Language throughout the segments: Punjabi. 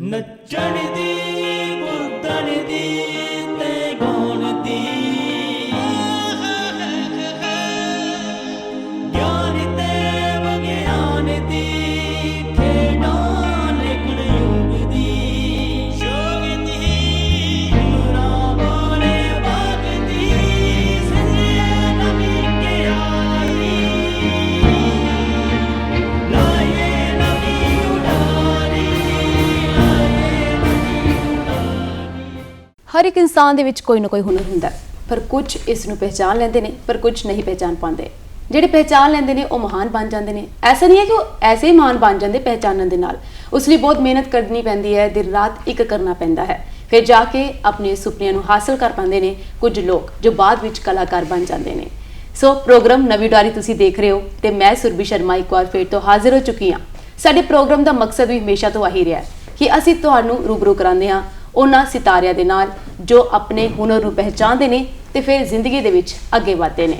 ਨੱਚਣ ਦੀ ਕੁੱਦਣ ਦੀ। ਹਰ ਇੱਕ ਇਨਸਾਨ ਦੇ ਵਿੱਚ ਕੋਈ ਨਾ ਕੋਈ ਹੁਨਰ ਹੁੰਦਾ ਪਰ ਕੁਝ ਇਸ ਨੂੰ ਪਹਿਚਾਨ ਲੈਂਦੇ ਨੇ, ਪਰ ਕੁਝ ਨਹੀਂ ਪਹਿਚਾਨ ਪਾਉਂਦੇ। ਜਿਹੜੇ ਪਹਿਚਾਨ ਲੈਂਦੇ ਨੇ, ਉਹ ਮਹਾਨ ਬਣ ਜਾਂਦੇ ਨੇ। ਐਸਾ ਨਹੀਂ ਹੈ ਕਿ ਉਹ ਐਸੇ ਹੀ ਮਹਾਨ ਬਣ ਜਾਂਦੇ ਪਹਿਚਾਨਣ ਦੇ ਨਾਲ। ਉਸ ਲਈ ਬਹੁਤ ਮਿਹਨਤ ਕਰਨੀ ਪੈਂਦੀ ਹੈ, ਦਿਨ ਰਾਤ ਇੱਕ ਕਰਨਾ ਪੈਂਦਾ ਹੈ। ਫਿਰ ਜਾ ਕੇ ਆਪਣੇ ਸੁਪਨਿਆਂ ਨੂੰ ਹਾਸਲ ਕਰ ਪਾਉਂਦੇ ਨੇ ਕੁਝ ਲੋਕ, ਜੋ ਬਾਅਦ ਵਿੱਚ ਕਲਾਕਾਰ ਬਣ ਜਾਂਦੇ ਨੇ। ਸੋ ਪ੍ਰੋਗਰਾਮ ਨਵੀਂ ਉਡਾਰੀ ਤੁਸੀਂ ਦੇਖ ਰਹੇ ਹੋ ਤੇ ਮੈਂ ਸੁਰਭੀ ਸ਼ਰਮਾ ਇੱਕ ਵਾਰ ਫਿਰ ਤੋਂ ਹਾਜ਼ਰ ਹੋ ਚੁੱਕੀ ਹਾਂ। ਸਾਡੇ ਪ੍ਰੋਗਰਾਮ ਦਾ ਮਕਸਦ ਵੀ ਹਮੇਸ਼ਾ ਤੋਂ ਆਹੀ ਰਿਹਾ ਕਿ ਅਸੀਂ ਤੁਹਾਨੂੰ ਰੂਬਰੂ ਕਰਾਉਂਦੇ ਹਾਂ ਉਹਨਾਂ ਸਿਤਾਰਿਆਂ ਦੇ ਨਾਲ ਜੋ ਆਪਣੇ ਹੁਨਰ ਨੂੰ ਪਹਿਚਾਨਦੇ ਨੇ ਤੇ ਫਿਰ ਜ਼ਿੰਦਗੀ ਦੇ ਵਿੱਚ ਅੱਗੇ ਵਧਦੇ ਨੇ।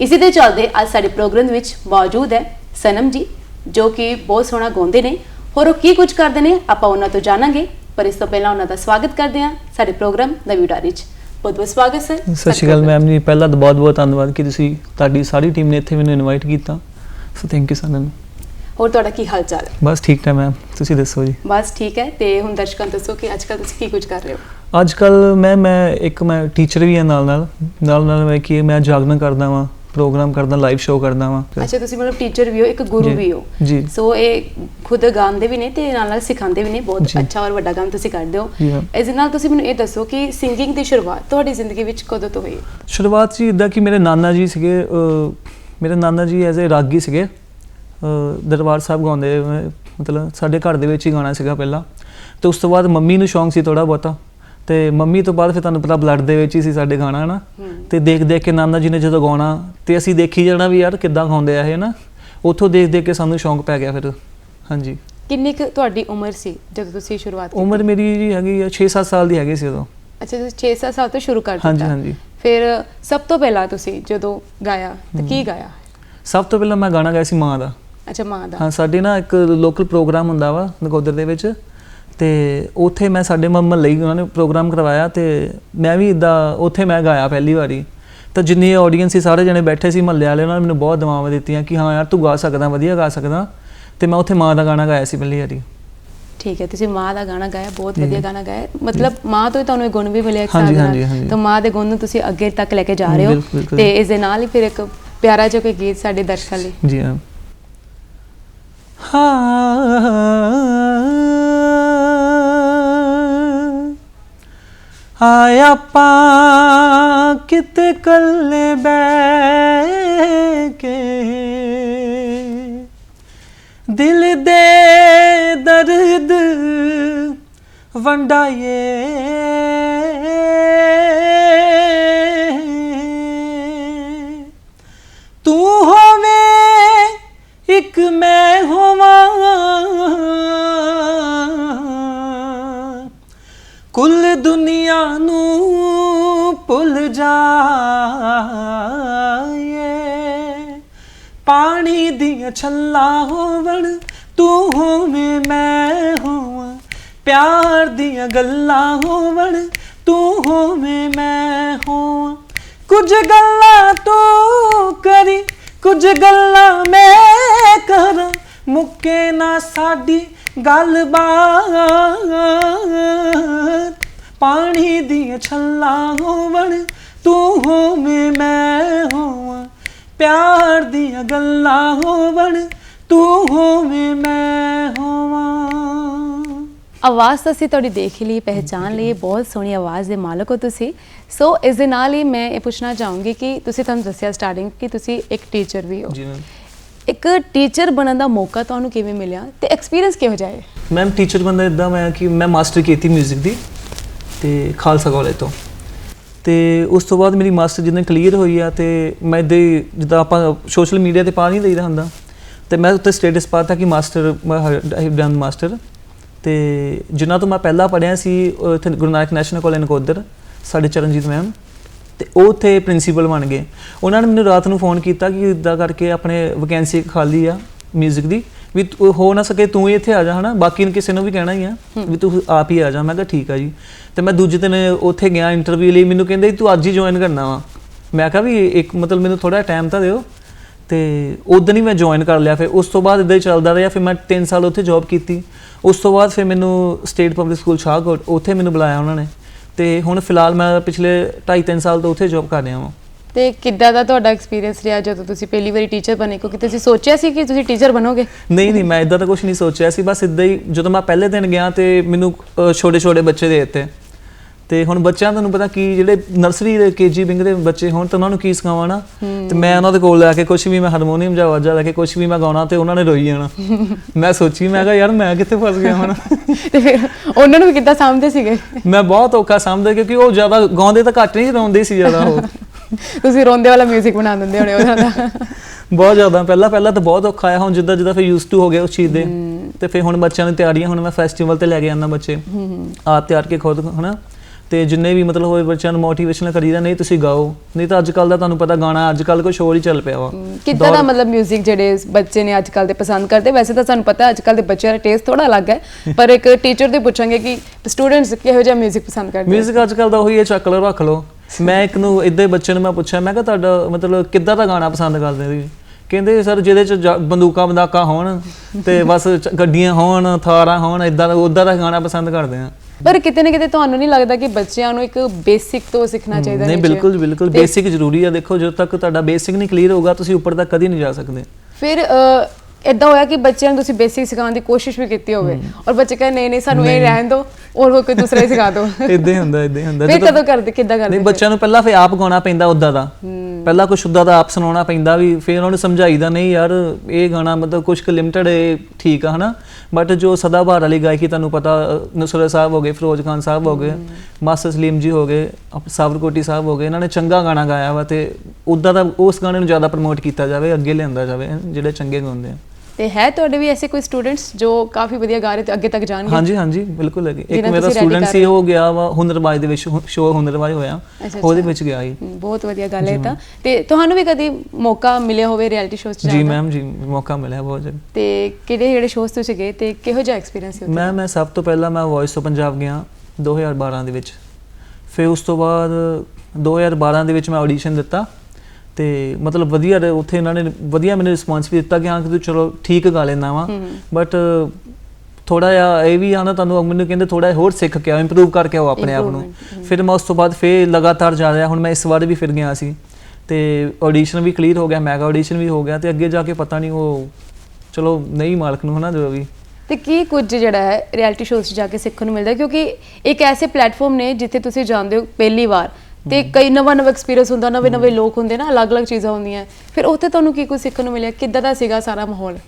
ਇਸੇ ਦੇ ਚੱਲਦੇ ਅੱਜ ਸਾਡੇ ਪ੍ਰੋਗਰਾਮ ਵਿੱਚ ਮੌਜੂਦ ਹੈ ਸਨਮ ਜੀ ਜੋ ਕਿ ਬਹੁਤ ਸੋਹਣਾ ਗਾਉਂਦੇ ਨੇ। ਹੋਰ ਉਹ ਕੀ ਕੁਝ ਕਰਦੇ ਨੇ ਆਪਾਂ ਉਹਨਾਂ ਤੋਂ ਜਾਣਾਂਗੇ। ਪਰ ਇਸ ਤੋਂ ਪਹਿਲਾਂ ਉਹਨਾਂ ਦਾ ਸਵਾਗਤ ਕਰਦੇ ਹਾਂ ਸਾਡੇ ਪ੍ਰੋਗਰਾਮ ਨਵੀਂ ਉਡਾਰੀ 'ਚ। ਬਹੁਤ ਬਹੁਤ ਸਵਾਗਤ ਸਰ ਸਤਿ ਸ਼੍ਰੀ ਅਕਾਲ ਮੈਮ ਜੀ। ਪਹਿਲਾਂ ਤਾਂ ਬਹੁਤ ਬਹੁਤ ਧੰਨਵਾਦ ਕਿ ਤੁਸੀਂ ਤੁਹਾਡੀ ਸਾਰੀ ਟੀਮ ਨੇ ਇੱਥੇ ਮੈਨੂੰ ਇਨਵਾਈਟ ਕੀਤਾ। ਸੋ ਥੈਂਕ ਯੂ ਸਨਨ ਹੋਰ ਤੁਹਾਡਾ ਕੀ ਹਾਲ ਚਾਲ? ਹੈ ਬਸ ਠੀਕ ਠਾਕ ਮੈਮ ਤੁਸੀਂ ਦੱਸੋ ਜੀ? ਬਸ ਠੀਕ ਹੈ ਤੇ ਹੁਣ ਦਰਸ਼ਕਾਂ ਨੂੰ ਦੱਸੋ ਕਿ ਅੱਜ ਕੱਲ੍ਹ ਤੁਸੀਂ ਕੀ ਕੁਝ ਕਰ ਰਹੇ ਹੋ? ਅੱਜ ਕੱਲ ਮੈਂ ਮੈਂ ਇੱਕ ਮੈਂ ਟੀਚਰ ਵੀ ਹਾਂ ਨਾਲ ਨਾਲ ਨਾਲ ਨਾਲ ਮੈਂ ਕੀ ਮੈਂ ਜਾਗਰਣ ਕਰਦਾ ਵਾਂ ਪ੍ਰੋਗਰਾਮ ਕਰਦਾ ਲਾਈਵ ਸ਼ੋਅ ਕਰਦਾ ਵਾਂ। ਅੱਛਾ ਤੁਸੀਂ ਮਤਲਬ ਟੀਚਰ ਵੀ ਹੋ ਇੱਕ ਗੁਰੂ ਵੀ ਹੋ। ਜੀ। ਸੋ ਇਹ ਖੁਦ ਗਾਉਂਦੇ ਵੀ ਨੇ ਤੇ ਨਾਲ ਨਾਲ ਸਿਖਾਉਂਦੇ ਵੀ ਨੇ ਬਹੁਤ। ਅੱਛਾ ਔਰ ਵੱਡਾ ਕੰਮ ਤੁਸੀਂ ਕਰਦੇ ਹੋ। ਇਸ ਨਾਲ ਤੁਸੀਂ ਮੈਨੂੰ ਇਹ ਦੱਸੋ ਕਿ ਸਿੰਗਿੰਗ ਦੀ ਸ਼ੁਰੂਆਤ ਤੁਹਾਡੀ ਜ਼ਿੰਦਗੀ ਵਿੱਚ ਕਦੋਂ ਤੋਂ ਹੋਈ? ਸ਼ੁਰੂਆਤ ਜੀ ਇਦਾਂ ਕਿ ਮੇਰੇ ਨਾਨਾ ਜੀ ਸੀਗੇ ਮੇਰੇ ਨਾਨਾ ਜੀ ਐਜ਼ ਅ ਰਾਗੀ ਸੀਗੇ। ਦਰਬਾਰ ਸਾਹਿਬ ਗਾਉਂਦੇ ਮਤਲਬ ਸਾਡੇ ਘਰ ਦੇ ਵਿੱਚ ਹੀ ਗਾਣਾ ਸੀਗਾ ਪਹਿਲਾਂ। ਤੇ ਉਸ ਤੋਂ ਬਾਅਦ ਮੰਮੀ ਨੂੰ ਸ਼ੌਂਕ ਸੀ ਥੋੜਾ ਬਹੁਤਾ। ਤੇ ਮੰਮੀ ਤੋਂ ਬਾਅਦ ਫਿਰ ਤੁਹਾਨੂੰ ਪਤਾ ਬਲੱਡ ਦੇ ਵਿੱਚ ਹੀ ਸੀ ਸਾਡੇ ਗਾਣਾ ਨਾ। ਤੇ ਦੇਖ ਦੇਖ ਕੇ ਨਾਨਾ ਜੀ ਨੇ ਜਦੋਂ ਗਾਉਣਾ ਤੇ ਅਸੀਂ ਦੇਖੀ ਜਾਣਾ ਵੀ ਯਾਰ ਕਿੱਦਾਂ ਗਾਉਂਦੇ ਆ ਇਹ ਨਾ ਉੱਥੋਂ ਦੇਖ ਦੇਖ ਕੇ ਸਾਨੂੰ ਸ਼ੌਂਕ ਪੈ ਗਿਆ ਫਿਰ। ਹਾਂਜੀ। ਕਿੰਨੀ ਕੁ ਤੁਹਾਡੀ ਉਮਰ ਸੀ ਜਦੋਂ ਤੁਸੀਂ ਸ਼ੁਰੂਆਤ ਕੀਤੀ? ਉਮਰ ਮੇਰੀ ਜੀ ਹੈਗੀ 6-7 ਸਾਲ ਦੀ ਹੈਗੀ ਸੀ ਉਦੋਂ। ਅੱਛਾ ਤੁਸੀਂ 6-7 ਸਾਲ ਤੋਂ ਸ਼ੁਰੂ ਕਰ ਦਿੱਤਾ। ਹਾਂਜੀ ਹਾਂਜੀ। ਫਿਰ ਸਭ ਤੋਂ ਪਹਿਲਾਂ ਤੁਸੀਂ ਜਦੋਂ ਗਾਇਆ ਤੇ ਕੀ ਗਾਇਆ? ਸਭ ਤੋਂ ਪਹਿਲਾਂ ਮੈਂ ਗਾਣਾ ਗਾਇਆ ਸੀ ਮਾਂ ਦਾ। ਅੱਛਾ ਮਾਂ ਦਾ। ਹਾਂ ਸਾਡੇ ਨਾ ਇੱਕ ਲੋਕਲ ਪ੍ਰੋਗਰਾਮ ਹੁੰਦਾ ਵਾ ਨਕੋਦਰ ਦੇ ਵਿੱਚ। ਤੇ ਉੱਥੇ ਮੈਂ ਸਾਡੇ ਮੰਮਾ ਲਈ ਉਹਨਾਂ ਨੇ ਪ੍ਰੋਗਰਾਮ ਕਰਵਾਇਆ ਤੇ ਮੈਂ ਵੀ ਇਦਾਂ ਉੱਥੇ ਮੈਂ ਗਾਇਆ ਪਹਿਲੀ ਵਾਰੀ। ਤਾਂ ਜਿੰਨੀ ਆਡੀਅנס ਸੀ ਸਾਰੇ ਜਣੇ ਬੈਠੇ ਸੀ ਮਹੱਲੇ ਵਾਲੇ ਉਹਨਾਂ ਨੇ ਮੈਨੂੰ ਬਹੁਤ ਦੁਆਵਾਂ ਦਿੱਤੀਆਂ ਕਿ ਹਾਂ ਯਾਰ ਤੂੰ ਗਾ ਸਕਦਾ ਵਧੀਆ ਗਾ ਸਕਦਾ। ਤੇ ਮੈਂ ਉੱਥੇ ਮਾਂ ਦਾ ਗਾਣਾ ਗਾਇਆ ਸੀ ਪਹਿਲੀ ਵਾਰੀ। ਠੀਕ ਹੈ ਤੁਸੀਂ ਮਾਂ ਦਾ ਗਾਣਾ ਗਾਇਆ ਬਹੁਤ। ਵਧੀਆ ਗਾਣਾ ਗਾਇਆ। ਮਤਲਬ ਮਾਂ ਤੋਂ ਹੀ ਤੁਹਾਨੂੰ ਇਹ ਗੁਣ ਵੀ ਮਿਲਿਆ ਇੱਕ ਹਾਂਜੀ। ਤਾਂ ਮਾਂ ਦੇ ਗੁਣ ਨੂੰ ਤੁਸੀਂ ਅੱਗੇ ਤੱਕ ਲੈ ਕੇ ਜਾ ਰਹੇ ਹੋ। ਤੇ ਇਸ ਦੇ ਨਾਲ ਹੀ ਫਿਰ ਇੱਕ ਪਿਆਰਾ ਜਿਹਾ ਕੋਈ ਗੀਤ ਸਾਡੇ ਦਰਸ਼ਕਾਂ ਲਈ। ਜੀ ਹਾਂ। ਹਾਂ। ਆਇਆ ਪਾ ਕਿਤੇ ਕੱਲੇ ਬੈ ਕੇ ਦਿਲ ਦੇ ਦਰਦ ਵੰਡਾਏ ਇੱਕ ਮੈਂ ਹੋਵਾਂ ਕੁੱਲ ਦੁਨੀਆ ਨੂੰ ਭੁੱਲ ਜਾਏ ਪਾਣੀ ਦੀਆਂ ਛੱਲਾਂ ਹੋਵਣ ਤੂੰ ਹੋਵੇਂ ਮੈਂ ਹੋਵਾਂ ਪਿਆਰ ਦੀਆਂ ਗੱਲਾਂ ਹੋਵਣ ਤੂੰ ਹੋਵੇਂ ਮੈਂ ਹੋਵਾਂ ਕੁਝ ਗੱਲਾਂ ਤੂੰ ਕਰੀ ਕੁਝ ਗੱਲਾਂ ਮੈਂ ਕਰਾਂ, ਮੁੱਕੇ ਨਾ ਸਾਡੀ ਗੱਲਬਾਤ। ਪਾਣੀ ਦੀਆਂ ਛੱਲਾਂ ਹੋਵਣ, ਤੂੰ ਹੋਵੇਂ ਮੈਂ ਹੋਵਾਂ। ਪਿਆਰ ਦੀਆਂ ਗੱਲਾਂ ਹੋਵਣ, ਤੂੰ ਹੋਵੇਂ ਮੈਂ ਹੋਵਾਂ। ਆਵਾਜ਼ ਤਾਂ ਅਸੀਂ ਤੁਹਾਡੀ ਦੇਖ ਹੀ ਲਈ ਪਹਿਚਾਨ ਲਈ ਬਹੁਤ ਸੋਹਣੀ ਆਵਾਜ਼ ਦੇ ਮਾਲਕ ਹੋ ਤੁਸੀਂ। ਸੋ ਇਸ ਦੇ ਨਾਲ ਹੀ ਮੈਂ ਇਹ ਪੁੱਛਣਾ ਚਾਹੂੰਗੀ ਕਿ ਤੁਸੀਂ ਤੁਹਾਨੂੰ ਦੱਸਿਆ ਸਟਾਰਟਿੰਗ ਕਿ ਤੁਸੀਂ ਇੱਕ ਟੀਚਰ ਵੀ ਹੋ। ਜੀ ਮੈਮ ਇੱਕ ਟੀਚਰ ਬਣਨ ਦਾ ਮੌਕਾ ਤੁਹਾਨੂੰ ਕਿਵੇਂ ਮਿਲਿਆ ਤੇ ਐਕਸਪੀਰੀਅੰਸ ਕਿਹੋ ਜਿਹਾ ਹੈ? ਮੈਮ ਟੀਚਰ ਬੰਦਾ ਇਦਾਂ ਮੈਂ ਕਿ ਮੈਂ ਮਾਸਟਰ ਕੀਤੀ 뮤직 ਦੀ ਤੇ ਖਾਲਸਾ ਕਾਲਜ ਤੋਂ। ਤੇ ਉਸ ਤੋਂ ਬਾਅਦ ਮੇਰੀ ਮਾਸਟਰ ਜਿੱਦਾਂ ਕਲੀਅਰ ਹੋਈ ਆ ਤੇ ਮੈਂ ਇੱਦਾਂ ਹੀ ਜਿੱਦਾਂ ਆਪਾਂ ਸੋਸ਼ਲ ਮੀਡੀਆ ਤੇ ਪਾ ਨਹੀਂ ਦਈਦਾ ਹੁੰਦਾ। ਤੇ ਮੈਂ ਉੱਤੇ ਸਟੇਟਸ ਪਾਤਾ ਕਿ ਮਾਸਟਰ ਡਨ ਮਾਸਟਰ ਤੇ ਜਿਨ੍ਹਾਂ ਤੋਂ ਮੈਂ ਪਹਿਲਾਂ ਪੜਿਆ ਸੀ ਉਹ ਇੱਥੇ ਗੁਰੂ ਨਾਨਕ ਨੈਸ਼ਨਲ ਕਾਲਜ ਨਕੋਦਰ ਸਾਡੇ ਚਰਨਜੀਤ ਮੈਮ ਤੇ ਉਹ ਉੱਥੇ ਪ੍ਰਿੰਸੀਪਲ ਬਣ ਗਏ। ਉਹਨਾਂ ਨੇ ਮੈਨੂੰ ਰਾਤ ਨੂੰ ਫੋਨ ਕੀਤਾ ਕਿ ਇਦਾਂ ਕਰਕੇ ਆਪਣੇ ਵੈਕੈਂਸੀ ਖਾਲੀ ਆ 뮤직 ਦੀ ਵੀ ਹੋ ਨਾ ਸਕੇ ਤੂੰ ਹੀ ਇੱਥੇ ਆ ਜਾ ਹਨਾ? ਬਾਕੀ ਨੂੰ ਕਿਸੇ ਨੂੰ ਵੀ ਕਹਿਣਾ ਹੀ ਆ ਵੀ ਤੂੰ ਆਪ ਹੀ ਆ ਜਾ। ਮੈਂ ਕਿਹਾ ਠੀਕ ਆ ਜੀ। ਤੇ ਮੈਂ ਦੂਜੇ ਦਿਨ ਉੱਥੇ ਗਿਆ ਇੰਟਰਵਿਊ ਲਈ ਮੈਨੂੰ ਕਹਿੰਦੇ ਤੂੰ ਅੱਜ ਹੀ ਜੁਆਇਨ ਕਰਨਾ ਵਾ। ਮੈਂ ਕਿਹਾ ਵੀ ਇੱਕ ਮਤਲਬ ਮੈਨੂੰ ਥੋੜਾ ਟਾਈਮ ਤਾਂ ਦਿਓ। ਤੇ ਉਦੋਂ ਹੀ ਮੈਂ ਜੁਆਇਨ ਕਰ ਲਿਆ ਫਿਰ ਉਸ ਤੋਂ ਬਾਅਦ ਇਦਾਂ ਹੀ ਚੱਲਦਾ ਰਿਹਾ ਫਿਰ ਮੈਂ 3 ਸਾਲ ਉੱਥੇ ਜੌਬ ਕੀਤੀ। ਉਸ ਤੋਂ ਬਾਅਦ ਫਿਰ ਮੈਨੂੰ ਸਟੇਟ ਪਬਲਿਕ ਸਕੂਲ ਸ਼ਾਹਕੋਟ ਉੱਥੇ ਮੈਨੂੰ ਬੁਲਾਇਆ ਉਹਨਾਂ ਨੇ। ਤੇ ਹੁਣ ਫਿਲਹਾਲ ਮੈਂ ਪਿਛਲੇ 2.5 3 ਸਾਲ ਤੋਂ ਉੱਥੇ ਜੌਬ ਕਰ ਰਿਹਾ ਹਾਂ ਤੇ ਕਿੱਦਾਂ ਦਾ ਤੁਹਾਡਾ ਐਕਸਪੀਰੀਅੰਸ ਰਿਹਾ ਜਦੋਂ ਤੁਸੀਂ ਪਹਿਲੀ ਵਾਰੀ ਟੀਚਰ ਬਣੇ? ਕਿਉਂਕਿ ਤੁਸੀਂ ਸੋਚਿਆ ਸੀ ਕਿ ਤੁਸੀਂ ਟੀਚਰ ਬਣੋਗੇ? ਨਹੀਂ ਨਹੀਂ ਮੈਂ ਇਦਾਂ ਤਾਂ ਕੁਝ ਨਹੀਂ ਸੋਚਿਆ ਸੀ ਬਸ ਇਦਾਂ ਹੀ ਜਦੋਂ ਮੈਂ ਪਹਿਲੇ ਦਿਨ ਗਿਆ ਤੇ ਮੈਨੂੰ ਛੋਟੇ ਛੋਟੇ ਬੱਚੇ ਦੇ ਦਿੱਤੇ। ਤੇ ਹੁਣ ਬੱਚਿਆਂ ਤੁਹਾਨੂੰ ਪਤਾ ਕੀ ਜਿਹੜੇ ਨਰਸਰੀ ਦੇ ਕੇਜੀ ਵਿੰਗ ਦੇ ਬੱਚੇ ਹੋਣ ਤਾਂ ਉਹਨਾਂ ਨੂੰ ਕੀ ਸਿਖਾਵਾਂ ਨਾ? ਤੇ ਮੈਂ ਉਹਨਾਂ ਦੇ ਕੋਲ ਲੈ ਕੇ ਕੁਝ ਵੀ ਮੈਂ ਹਾਰਮੋਨੀਅਮ ਜਾਂ ਵਾਜਾ ਲੈ ਕੇ ਕੁਝ ਵੀ ਮੈਂ ਗਾਉਣਾ ਤੇ ਉਹਨਾਂ ਨੇ ਰੋਈ ਜਾਣਾ। ਮੈਂ ਸੋਚੀ ਮੈਂ ਕਿਹਾ ਯਾਰ ਮੈਂ ਕਿੱਥੇ ਫਸ ਗਿਆ ਹੁਣ? ਤੇ ਫਿਰ ਉਹਨਾਂ ਨੂੰ ਕਿੱਦਾਂ ਸਾਂਭਦੇ ਸੀਗੇ? ਮੈਂ ਬਹੁਤ ਔਖਾ ਸਮਝਦਾ ਕਿਉਂਕਿ ਉਹ ਜ਼ਿਆਦਾ ਗਾਉਂਦੇ ਤਾਂ ਘੱਟ ਨਹੀਂ ਰੋਂਦੇ ਸੀ ਜ਼ਿਆਦਾ ਉਹ। ਤੁਸੀਂ ਰੋਂਦੇ ਵਾਲਾ 뮤직 ਬਣਾ ਦਿੰਦੇ ਹੋਣੇ ਉਹਨਾਂ ਦਾ। ਬਹੁਤ ਜ਼ਿਆਦਾ ਪਹਿਲਾਂ ਪਹਿਲਾਂ ਤਾਂ ਬਹੁਤ ਔਖਾ ਆਇਆ ਹੁਣ ਜਿੱਦਾਂ ਜਿੱਦਾਂ ਫਿਰ ਯੂਜ਼ ਟੂ ਹੋ ਗਏ ਉਸ ਚੀਜ਼ ਦੇ। ਤੇ ਫਿਰ ਹੁਣ ਬੱਚਿਆਂ ਦੀ ਤਿਆਰੀਆਂ ਹੁਣ ਮੈਂ ਫੈਸਟੀਵਲ ਤੇ ਲੈ ਕੇ ਆਉਂਦਾ ਬੱਚੇ। ਆਪ ਤਿਆਰ ਕੇ ਖੁਦ ਹਨਾ? ਤੇ ਜਿੰਨੇ ਵੀ ਮਤਲਬ ਹੋਏ ਬੱਚਿਆਂ ਨੂੰ ਮੋਟੀਵੇਸ਼ਨ ਕਰੀਦਾ ਨਹੀਂ ਤੁਸੀਂ ਗਾਓ ਨਹੀਂ ਤਾਂ ਅੱਜ ਕੱਲ ਦਾ ਤੁਹਾਨੂੰ ਪਤਾ ਗਾਣਾ ਅੱਜ ਕੱਲ ਕੁਝ ਹੋਰ ਹੀ ਚੱਲ ਪਿਆ ਵਾ ਕਿੱਦਾਂ ਦਾ ਮਤਲਬ 뮤직 ਜਿਹੜੇ ਬੱਚੇ ਨੇ ਅੱਜ ਕੱਲ ਦੇ ਪਸੰਦ ਕਰਦੇ ਵੈਸੇ ਤਾਂ ਸਾਨੂੰ ਪਤਾ ਅੱਜ ਕੱਲ ਦੇ ਬੱਚਿਆਂ ਦਾ ਟੇਸਟ ਥੋੜਾ ਅਲੱਗ ਹੈ ਪਰ ਇੱਕ ਟੀਚਰ ਦੇ ਪੁੱਛਾਂਗੇ ਕਿ ਸਟੂਡੈਂਟਸ ਕਿਹੋ ਜਿਹਾ 뮤직 ਪਸੰਦ ਕਰਦੇ ਆ? ਮਿਊਜ਼ਿਕ ਅੱਜ ਕੱਲ ਦਾ ਉਹੀ ਹੈ ਚੱਕ ਲਓ ਰੱਖ ਲਓ ਮੈਂ ਇੱਕ ਨੂੰ ਇਦਾਂ ਹੀ ਬੱਚੇ ਨੂੰ ਮੈਂ ਪੁੱਛਿਆ ਮੈਂ ਕਿਹਾ ਤੁਹਾਡਾ ਮਤਲਬ ਕਿੱਦਾਂ ਦਾ ਗਾਣਾ ਪਸੰਦ ਕਰਦੇ ਹੋ ਕਹਿੰਦੇ ਸਰ ਜਿਹਦੇ ਚ ਜਾ- ਬੰਦੂਕਾਂ ਬੰਦਾਕਾਂ ਹੋਣ ਤੇ ਬਸ ਚ- ਗੱਡੀਆਂ ਹੋਣ ਥਾਰਾਂ ਹੋਣ ਇਦਾਂ ਦਾ ਉਦਾਂ ਦਾ ਗਾਣਾ ਪਸੰਦ ਕਰਦੇ ਆ ਪਰ ਕਿਤੇ ਨਾ ਕਿਤੇ ਤੁਹਾਨੂੰ ਨਹੀਂ ਲੱਗਦਾ ਕਿ ਬੱਚਿਆਂ ਨੂੰ ਇੱਕ ਬੇਸਿਕ ਤੋਂ ਸਿੱਖਣਾ ਚਾਹੀਦਾ ਨਹੀਂ? ਬਿਲਕੁਲ ਬਿਲਕੁਲ। ਬੇਸਿਕ ਜ਼ਰੂਰੀ ਆ। ਦੇਖੋ ਜਦੋਂ ਤੱਕ ਤੁਹਾਡਾ ਬੇਸਿਕ ਨਹੀਂ ਕਲੀਅਰ ਹੋਊਗਾ ਤੁਸੀਂ ਉੱਪਰ ਤੱਕ ਕਦੀ ਨਹੀਂ ਜਾ ਸਕਦੇ। ਫਿਰ ਇਦਾਂ ਹੋਇਆ ਕਿ ਬੱਚਿਆਂ ਨੂੰ ਤੁਸੀਂ ਬੇਸਿਕ ਸਿਖਾਉਣ ਦੀ ਕੋਸ਼ਿਸ਼ ਵੀ ਕੀਤੀ ਹੋਵੇ ਔਰ ਬੱਚੇ ਕਹਿੰਦੇ ਨਹੀਂ ਨਹੀਂ ਸਾਨੂੰ ਇਹ ਰਹਿਣ ਦਿਓ ਔਰ ਹੋਰ ਕੋਈ ਦੂਸਰਾ ਹੀ ਸਿਖਾ ਦਿਓ। ਇਦਾਂ ਹੀ ਹੁੰਦਾ ਇਦਾਂ ਹੀ ਹੁੰਦਾ। ਫਿਰ ਕਦੋਂ ਕਰਦੇ ਕਿੱਦਾਂ ਕਰਦੇ ਨਹੀਂ ਬੱਚਿਆਂ ਨੂੰ ਪਹਿਲਾਂ ਫੇ ਆਪ ਗਾਉਣਾ ਪੈਂਦਾ ਉਦਾਂ ਦਾ। ਪਹਿਲਾਂ ਕੁਝ ਉਦਾਂ ਦਾ ਆਪ ਸੁਣਾਉਣਾ ਪੈਂਦਾ ਵੀ ਫਿਰ ਉਹਨਾਂ ਨੂੰ ਸਮਝਾਈਦਾ ਨਹੀਂ ਯਾਰ ਇਹ ਗਾਣਾ ਮਤਲਬ ਕੁਝ ਕੁ ਲਿਮਟਿਡ ਹੈ ਠੀਕ ਆ ਹਨਾ? ਬਟ ਜੋ ਸਦਾਬਹਾਰ ਵਾਲੀ ਗਾਇਕੀ ਤੁਹਾਨੂੰ ਪਤਾ ਅ, ਨੁਸਰਤ ਸਾਹਿਬ ਹੋ ਗਏ ਫਿਰੋਜ਼ ਖਾਨ ਸਾਹਿਬ ਹੋ ਗਏ ਮਾਸਟਰ ਸਲੀਮ ਜੀ ਹੋ ਗਏ ਸਾਬਰਕੋਟੀ ਸਾਹਿਬ ਹੋ ਗਏ ਇਹਨਾਂ ਨੇ ਚੰਗਾ ਗਾਣਾ ਗਾਇਆ ਵਾ ਤੇ ਉਦਾਂ ਦਾ ਉਸ ਗਾਣੇ ਨੂੰ ਜ਼ਿਆਦਾ ਪ੍ਰਮੋਟ ਕੀਤਾ ਜਾਵੇ ਅੱਗੇ ਲਿਆਂਦਾ ਜਾਵੇ ਜਿਹੜੇ ਚੰਗੇ ਗਾਉਂਦੇ ਆ। ਤੇ ਹੈ ਤੁਹਾਡੇ ਵੀ ਐਸੇ ਕੋਈ ਸਟੂਡੈਂਟਸ ਜੋ ਕਾਫੀ ਵਧੀਆ ਗਾ ਰਹੇ ਤੇ ਅੱਗੇ ਤੱਕ ਜਾਣਗੇ? ਹਾਂਜੀ ਹਾਂਜੀ ਬਿਲਕੁਲ ਹੈਗੇ। ਇੱਕ ਮੇਰਾ ਸਟੂਡੈਂਟ ਸੀ ਉਹ ਗਿਆ ਵਾ ਹੁਨਰਬਾਜ਼ ਦੇ ਵਿੱਚ ਸ਼ੋਅ ਹੁਨਰਬਾਜ਼ ਹੋਇਆ। ਉਹਦੇ। ਵਿੱਚ ਗਿਆ ਹਮ, ਬਹੁਤ ਵਧੀਆ ਗੱਲ ਹੈ ਤਾਂ। ਤੇ ਤੁਹਾਨੂੰ ਵੀ ਕਦੀ ਮੌਕਾ ਮਿਲਿਆ ਹੋਵੇ ਰਿਐਲਿਟੀ ਸ਼ੋਜ਼ 'ਚ ਜੀ ਜਾਣ ਦਾ? ਮੈਮ ਜੀ ਮੌਕਾ ਮਿਲਿਆ ਬਹੁਤ ਜਗ੍ਹਾ ਤੇ ਕਿਹੜੇ ਜਿਹੜੇ ਸ਼ੋਜ਼ ਤੁਸੀਂ ਗਏ ਤੇ ਕਿਹੋ ਜਿਹਾ ਐਕਸਪੀਰੀਅੰਸ ਸੀ ਉੱਥੇ? ਮੈਂ ਮੈਂ ਸਭ ਤੋਂ ਪਹਿਲਾਂ ਮੈਂ ਵੌਇਸ ਆਫ ਪੰਜਾਬ ਗਿਆ 2012 ਦੇ ਵਿੱਚ। ਫਿਰ ਉਸ ਤੋਂ ਬਾਅਦ 2012 ਦੇ ਵਿੱਚ ਮੈਂ ਆਡੀਸ਼ਨ ਦਿੱਤਾ। ਤੇ ਮਤਲਬ ਵਧੀਆ ਉੱਥੇ ਇਹਨਾਂ ਨੇ ਵਧੀਆ ਮੈਨੂੰ ਰਿਸਪੌਂਸ ਵੀ ਦਿੱਤਾ ਕਿ ਹਾਂ ਕਿ ਤੂੰ ਚਲੋ ਠੀਕ ਗਾ ਲੈਂਦਾ ਵਾ। ਬਟ ਥੋੜਾ ਜਿਹਾ ਇਹ ਵੀ ਆ ਨਾ ਤੁਹਾਨੂੰ ਮੈਨੂੰ ਕਹਿੰਦੇ ਥੋੜਾ ਹੋਰ ਸਿੱਖ ਕੇ ਆਓ ਇੰਪਰੂਵ ਕਰਕੇ ਆਓ ਆਪਣੇ ਆਪ ਨੂੰ। ਫਿਰ ਮੈਂ ਉਸ ਤੋਂ ਬਾਅਦ ਫਿਰ ਲਗਾਤਾਰ ਜਾ ਰਿਹਾ ਹੁਣ ਮੈਂ ਇਸ ਵਾਰ ਵੀ ਫਿਰ ਗਿਆ ਸੀ। ਤੇ ਆਡੀਸ਼ਨ ਵੀ ਕਲੀਅਰ ਹੋ ਗਿਆ ਮੈਗਾ ਆਡੀਸ਼ਨ ਵੀ ਹੋ ਗਿਆ ਤੇ ਅੱਗੇ ਜਾ ਕੇ ਪਤਾ ਨਹੀਂ ਉਹ ਚਲੋ ਨਹੀਂ ਮਾਲਕ ਨੂੰ ਹਨਾ ਜੋ ਵੀ। ਤੇ ਕੀ ਕੁਝ ਜਿਹੜਾ ਹੈ ਰਿਐਲਿਟੀ ਸ਼ੋਜ਼ 'ਚ ਜਾ ਕੇ ਸਿੱਖਣ ਨੂੰ ਮਿਲਦਾ? ਹੈ? ਕਿਉਂਕਿ ਇੱਕ ਐਸੇ ਪਲੇਟਫਾਰਮ ਨੇ ਜਿੱਥੇ ਤੁਸੀਂ ਜਾਂਦੇ ਹੋ ਪਹਿਲੀ ਵਾਰ। ਤੇ ਕਈ ਨਵਾਂ ਨਵਾਂ ਐਕਸਪੀਰੀਅੰਸ ਹੁੰਦਾ ਨਵੇਂ ਨਵੇਂ ਲੋਕ ਹੁੰਦੇ ਨਾ ਅਲੱਗ-ਅਲੱਗ ਚੀਜ਼ਾਂ ਹੁੰਦੀਆਂ। ਫਿਰ ਉੱਥੇ ਤੁਹਾਨੂੰ ਕੀ ਕੁਝ ਸਿੱਖਣ ਨੂੰ ਮਿਲਿਆ? ਕਿੱਦਾਂ ਦਾ ਸੀਗਾ ਸਾਰਾ ਮਾਹੌਲ?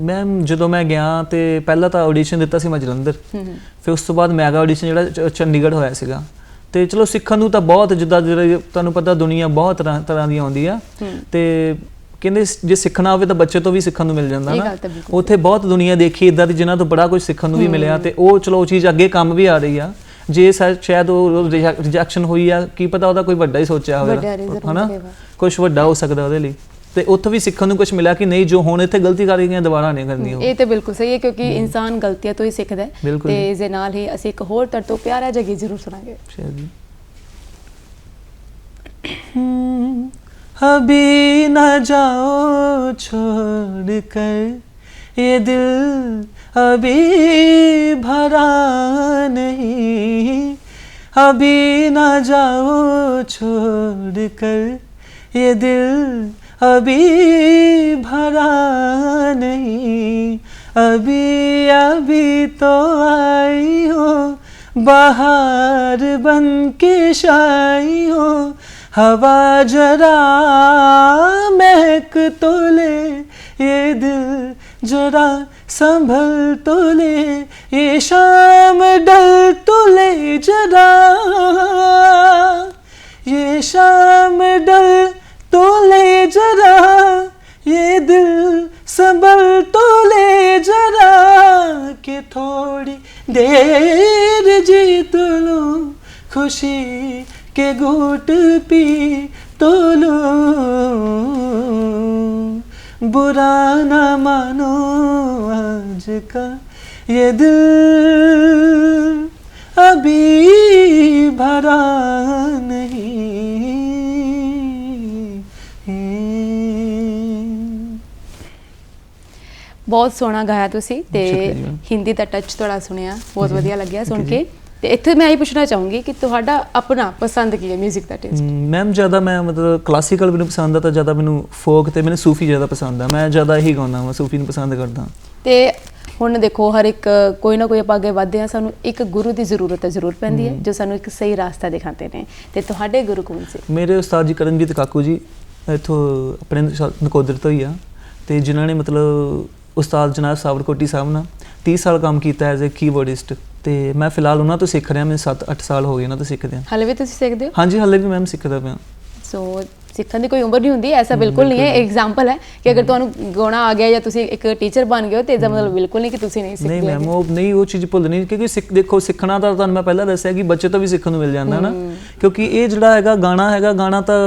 ਮੈਮ ਜਦੋਂ ਮੈਂ ਗਿਆ ਤੇ ਪਹਿਲਾਂ ਤਾਂ ਆਡੀਸ਼ਨ ਦਿੱਤਾ ਸੀ ਮੈਂ ਜਲੰਧਰ ਫਿਰ ਉਸ ਤੋਂ ਬਾਅਦ ਮੈਗਾ ਆਡੀਸ਼ਨ ਜਿਹੜਾ ਚੰਡੀਗੜ੍ਹ ਹੋਇਆ ਸੀਗਾ। ਤੇ ਚਲੋ ਸਿੱਖਣ ਨੂੰ ਤਾਂ ਬਹੁਤ ਜਿੱਦਾਂ ਜਿਹੜੇ ਤੁਹਾਨੂੰ ਪਤਾ ਦੁਨੀਆ ਬਹੁਤ ਤਰ੍ਹਾਂ ਤਰ੍ਹਾਂ ਦੀ ਆਉਂਦੀ ਆ। ਤੇ ਕਹਿੰਦੇ ਜੇ ਸਿੱਖਣਾ ਹੋਵੇ ਤਾਂ ਬੱਚੇ ਤੋਂ ਵੀ ਸਿੱਖਣ ਨੂੰ ਮਿਲ ਜਾਂਦਾ ਨਾ। ਉੱਥੇ ਬਹੁਤ ਦੁਨੀਆ ਦੇਖੀ ਇਦਾਂ ਦੀ ਜਿਨ੍ਹਾਂ ਤੋਂ ਬੜਾ ਕੁਝ ਸਿੱਖਣ ਨੂੰ ਵੀ ਮਿਲਿਆ ਤੇ ਉਹ ਚਲੋ ਉਹ ਚੀਜ਼ ਅੱਗੇ ਕੰਮ ਵੀ ਆ ਰਹੀ ਆ। ਜੇ ਸ਼ਾਇਦ ਉਹ ਰਿਜੈਕਸ਼ਨ ਹੋਈ ਆ ਕੀ ਪਤਾ ਉਹਦਾ ਕੋਈ ਵੱਡਾ ਹੀ ਸੋਚਿਆ ਹੋਵੇ। ਹਨਾ? ਕੁਝ ਵੱਡਾ ਹੋ ਸਕਦਾ ਉਹਦੇ ਲਈ। ਤੇ ਉੱਥੋਂ ਵੀ ਸਿੱਖਣ ਨੂੰ ਕੁਝ ਮਿਲਿਆ ਕਿ ਨਹੀਂ ਜੋ ਹੁਣ ਇੱਥੇ ਗਲਤੀ ਕਰ ਗਈਆਂ ਦੁਬਾਰਾ ਨਹੀਂ ਕਰਨੀ ਉਹ। ਇਹ ਤੇ ਬਿਲਕੁਲ ਸਹੀ ਹੈ ਕਿਉਂਕਿ ਇਨਸਾਨ ਗਲਤੀਆਂ ਤੋਂ ਹੀ ਸਿੱਖਦਾ ਹੈ। ਤੇ ਇਸ ਦੇ ਨਾਲ ਹੀ ਅਸੀਂ ਇੱਕ ਹੋਰ ਤਰ ਤੋਂ ਪਿਆਰਾ ਜਗੀ ਜ਼ਰੂਰ ਸੁਣਾਂਗੇ। ਜੀ। ਨਾ ਜਾਓ ਛੋੜ ਕੇ ये दिल अभी भरा नहीं। अभी न जाओ छोड़ कर ये दिल अभी भरा नहीं। अभी अभी तो आई हो, बाहर बन के शाई हो। हवा जरा महक तो ले, ये दिल जरा संभल तो ले, ये शाम डल तो ले जरा। ये शाम डल तो ले जरा, ये दिल संभल तो ले जरा, के थोड़ी देर जीत लो, खुशी के घूट पी तो लो। बुरा ना मानो आज का ये दिल अभी भरा नहीं ਬਹੁਤ ਸੋਹਣਾ ਗਾਇਆ ਤੁਸੀਂ ਤੇ ਸ਼ੁਕਰੀਆ ਜੀ ਮੈਮ। ਹਿੰਦੀ ਦਾ ਟੱਚ ਤੁਹਾਡਾ ਸੁਣਿਆ ਬਹੁਤ ਵਧੀਆ ਲੱਗਿਆ ਸੁਣ ਕੇ ਤੇ ਇੱਥੇ ਮੈਂ ਇਹ ਪੁੱਛਣਾ ਚਾਹੂੰਗੀ ਕਿ ਤੁਹਾਡਾ ਆਪਣਾ ਪਸੰਦ ਕੀ ਹੈ 뮤직 ਦਾ ਟੇਸਟ ਮੈਮ ਜ਼ਿਆਦਾ ਮੈਂ ਮਤਲਬ ਕਲਾਸੀਕਲ ਮੈਨੂੰ ਪਸੰਦ ਆ ਤਾਂ ਜ਼ਿਆਦਾ ਮੈਨੂੰ ਫੋਕ ਤੇ ਮੈਨੂੰ ਸੂਫੀ ਜ਼ਿਆਦਾ ਪਸੰਦ ਆ। ਮੈਂ ਜ਼ਿਆਦਾ ਇਹੀ ਗਾਉਂਦਾ ਹਾਂ ਸੂਫੀ ਨੂੰ ਪਸੰਦ ਕਰਦਾ। ਤੇ ਹੁਣ ਦੇਖੋ ਹਰ ਇੱਕ ਕੋਈ ਨਾ ਕੋਈ ਆਪਾਂ ਅੱਗੇ ਵਧਦੇ ਆ ਸਾਨੂੰ ਇੱਕ ਗੁਰੂ ਦੀ ਜ਼ਰੂਰਤ ਹੈ ਜ਼ਰੂਰ ਪੈਂਦੀ ਹੈ ਜੋ ਸਾਨੂੰ ਇੱਕ ਸਹੀ ਰਾਸਤਾ ਦਿਖਾਉਂਦੇ ਨੇ। ਤੇ ਤੁਹਾਡੇ ਗੁਰੂ ਕੌਣ ਸੀ? ਮੇਰੇ ਉਸਤਾਦ ਜੀ ਕਰਨਜੀਤ ਕਾਕੂ ਜੀ ਇੱਥੋਂ ਆਪਣੇ ਨਕੋਦਰ ਤੋਂ ਹੀ ਆ। ਤੇ ਜਿਨ੍ਹਾਂ ਨੇ ਮਤਲਬ ਉਸਤਾਦ ਜਨਾਬ ਸਾਬਰਕੋਟੀ ਸਾਹਿਬ ਨਾਲ 30 ਸਾਲ ਕੰਮ ਕੀਤਾ ਐਜ਼ ਅ ਕੀਬੋਰਡਿਸਟ ਤੇ ਮੈਂ ਫਿਲਹਾਲ ਉਹਨਾਂ ਤੋਂ ਸਿੱਖ ਰਿਹਾ ਮੈਨੂੰ 7-8 ਸਾਲ ਹੋ ਗਏ ਉਹਨਾਂ ਤੋਂ ਸਿੱਖਦੇ ਆ ਹਾਲੇ ਵੀ ਤੁਸੀਂ ਸਿੱਖਦੇ ਹੋ? ਹਾਂਜੀ ਹਾਲੇ ਵੀ ਮੈਮ ਸਿੱਖਦਾ ਪਿਆ। ਸੋ ਸਿੱਖਣ ਦੀ ਕੋਈ ਉਮਰ ਨਹੀਂ ਹੁੰਦੀ ਐਸਾ ਬਿਲਕੁਲ ਨਹੀਂ ਹੈ। ਐਗਜ਼ਾਮਪਲ ਹੈ ਕਿ ਅਗਰ ਤੁਹਾਨੂੰ ਗਾਉਣਾ ਆ ਗਿਆ ਜਾਂ ਤੁਸੀਂ ਇੱਕ ਟੀਚਰ ਬਣ ਗਏ ਹੋ ਤੇ ਇਹਦਾ ਮਤਲਬ ਬਿਲਕੁਲ ਨਹੀਂ ਕਿ ਤੁਸੀਂ ਨਹੀਂ ਨਹੀਂ ਸਿੱਖਦੇ ਮੈਮ ਉਹ ਨਹੀਂ ਉਹ ਚੀਜ਼ ਭੁੱਲਣੀ ਕਿਉਂਕਿ ਸਿੱਖ ਦੇਖੋ ਸਿੱਖਣਾ ਤਾਂ ਤੁਹਾਨੂੰ ਮੈਂ ਪਹਿਲਾਂ ਦੱਸਿਆ ਕਿ ਬੱਚੇ ਤੋਂ ਵੀ ਸਿੱਖਣ ਨੂੰ ਮਿਲ ਜਾਂਦਾ ਨਾ। ਕਿਉਂਕਿ ਇਹ ਜਿਹੜਾ ਹੈਗਾ ਗਾਣਾ ਹੈਗਾ ਗਾਣਾ ਤਾਂ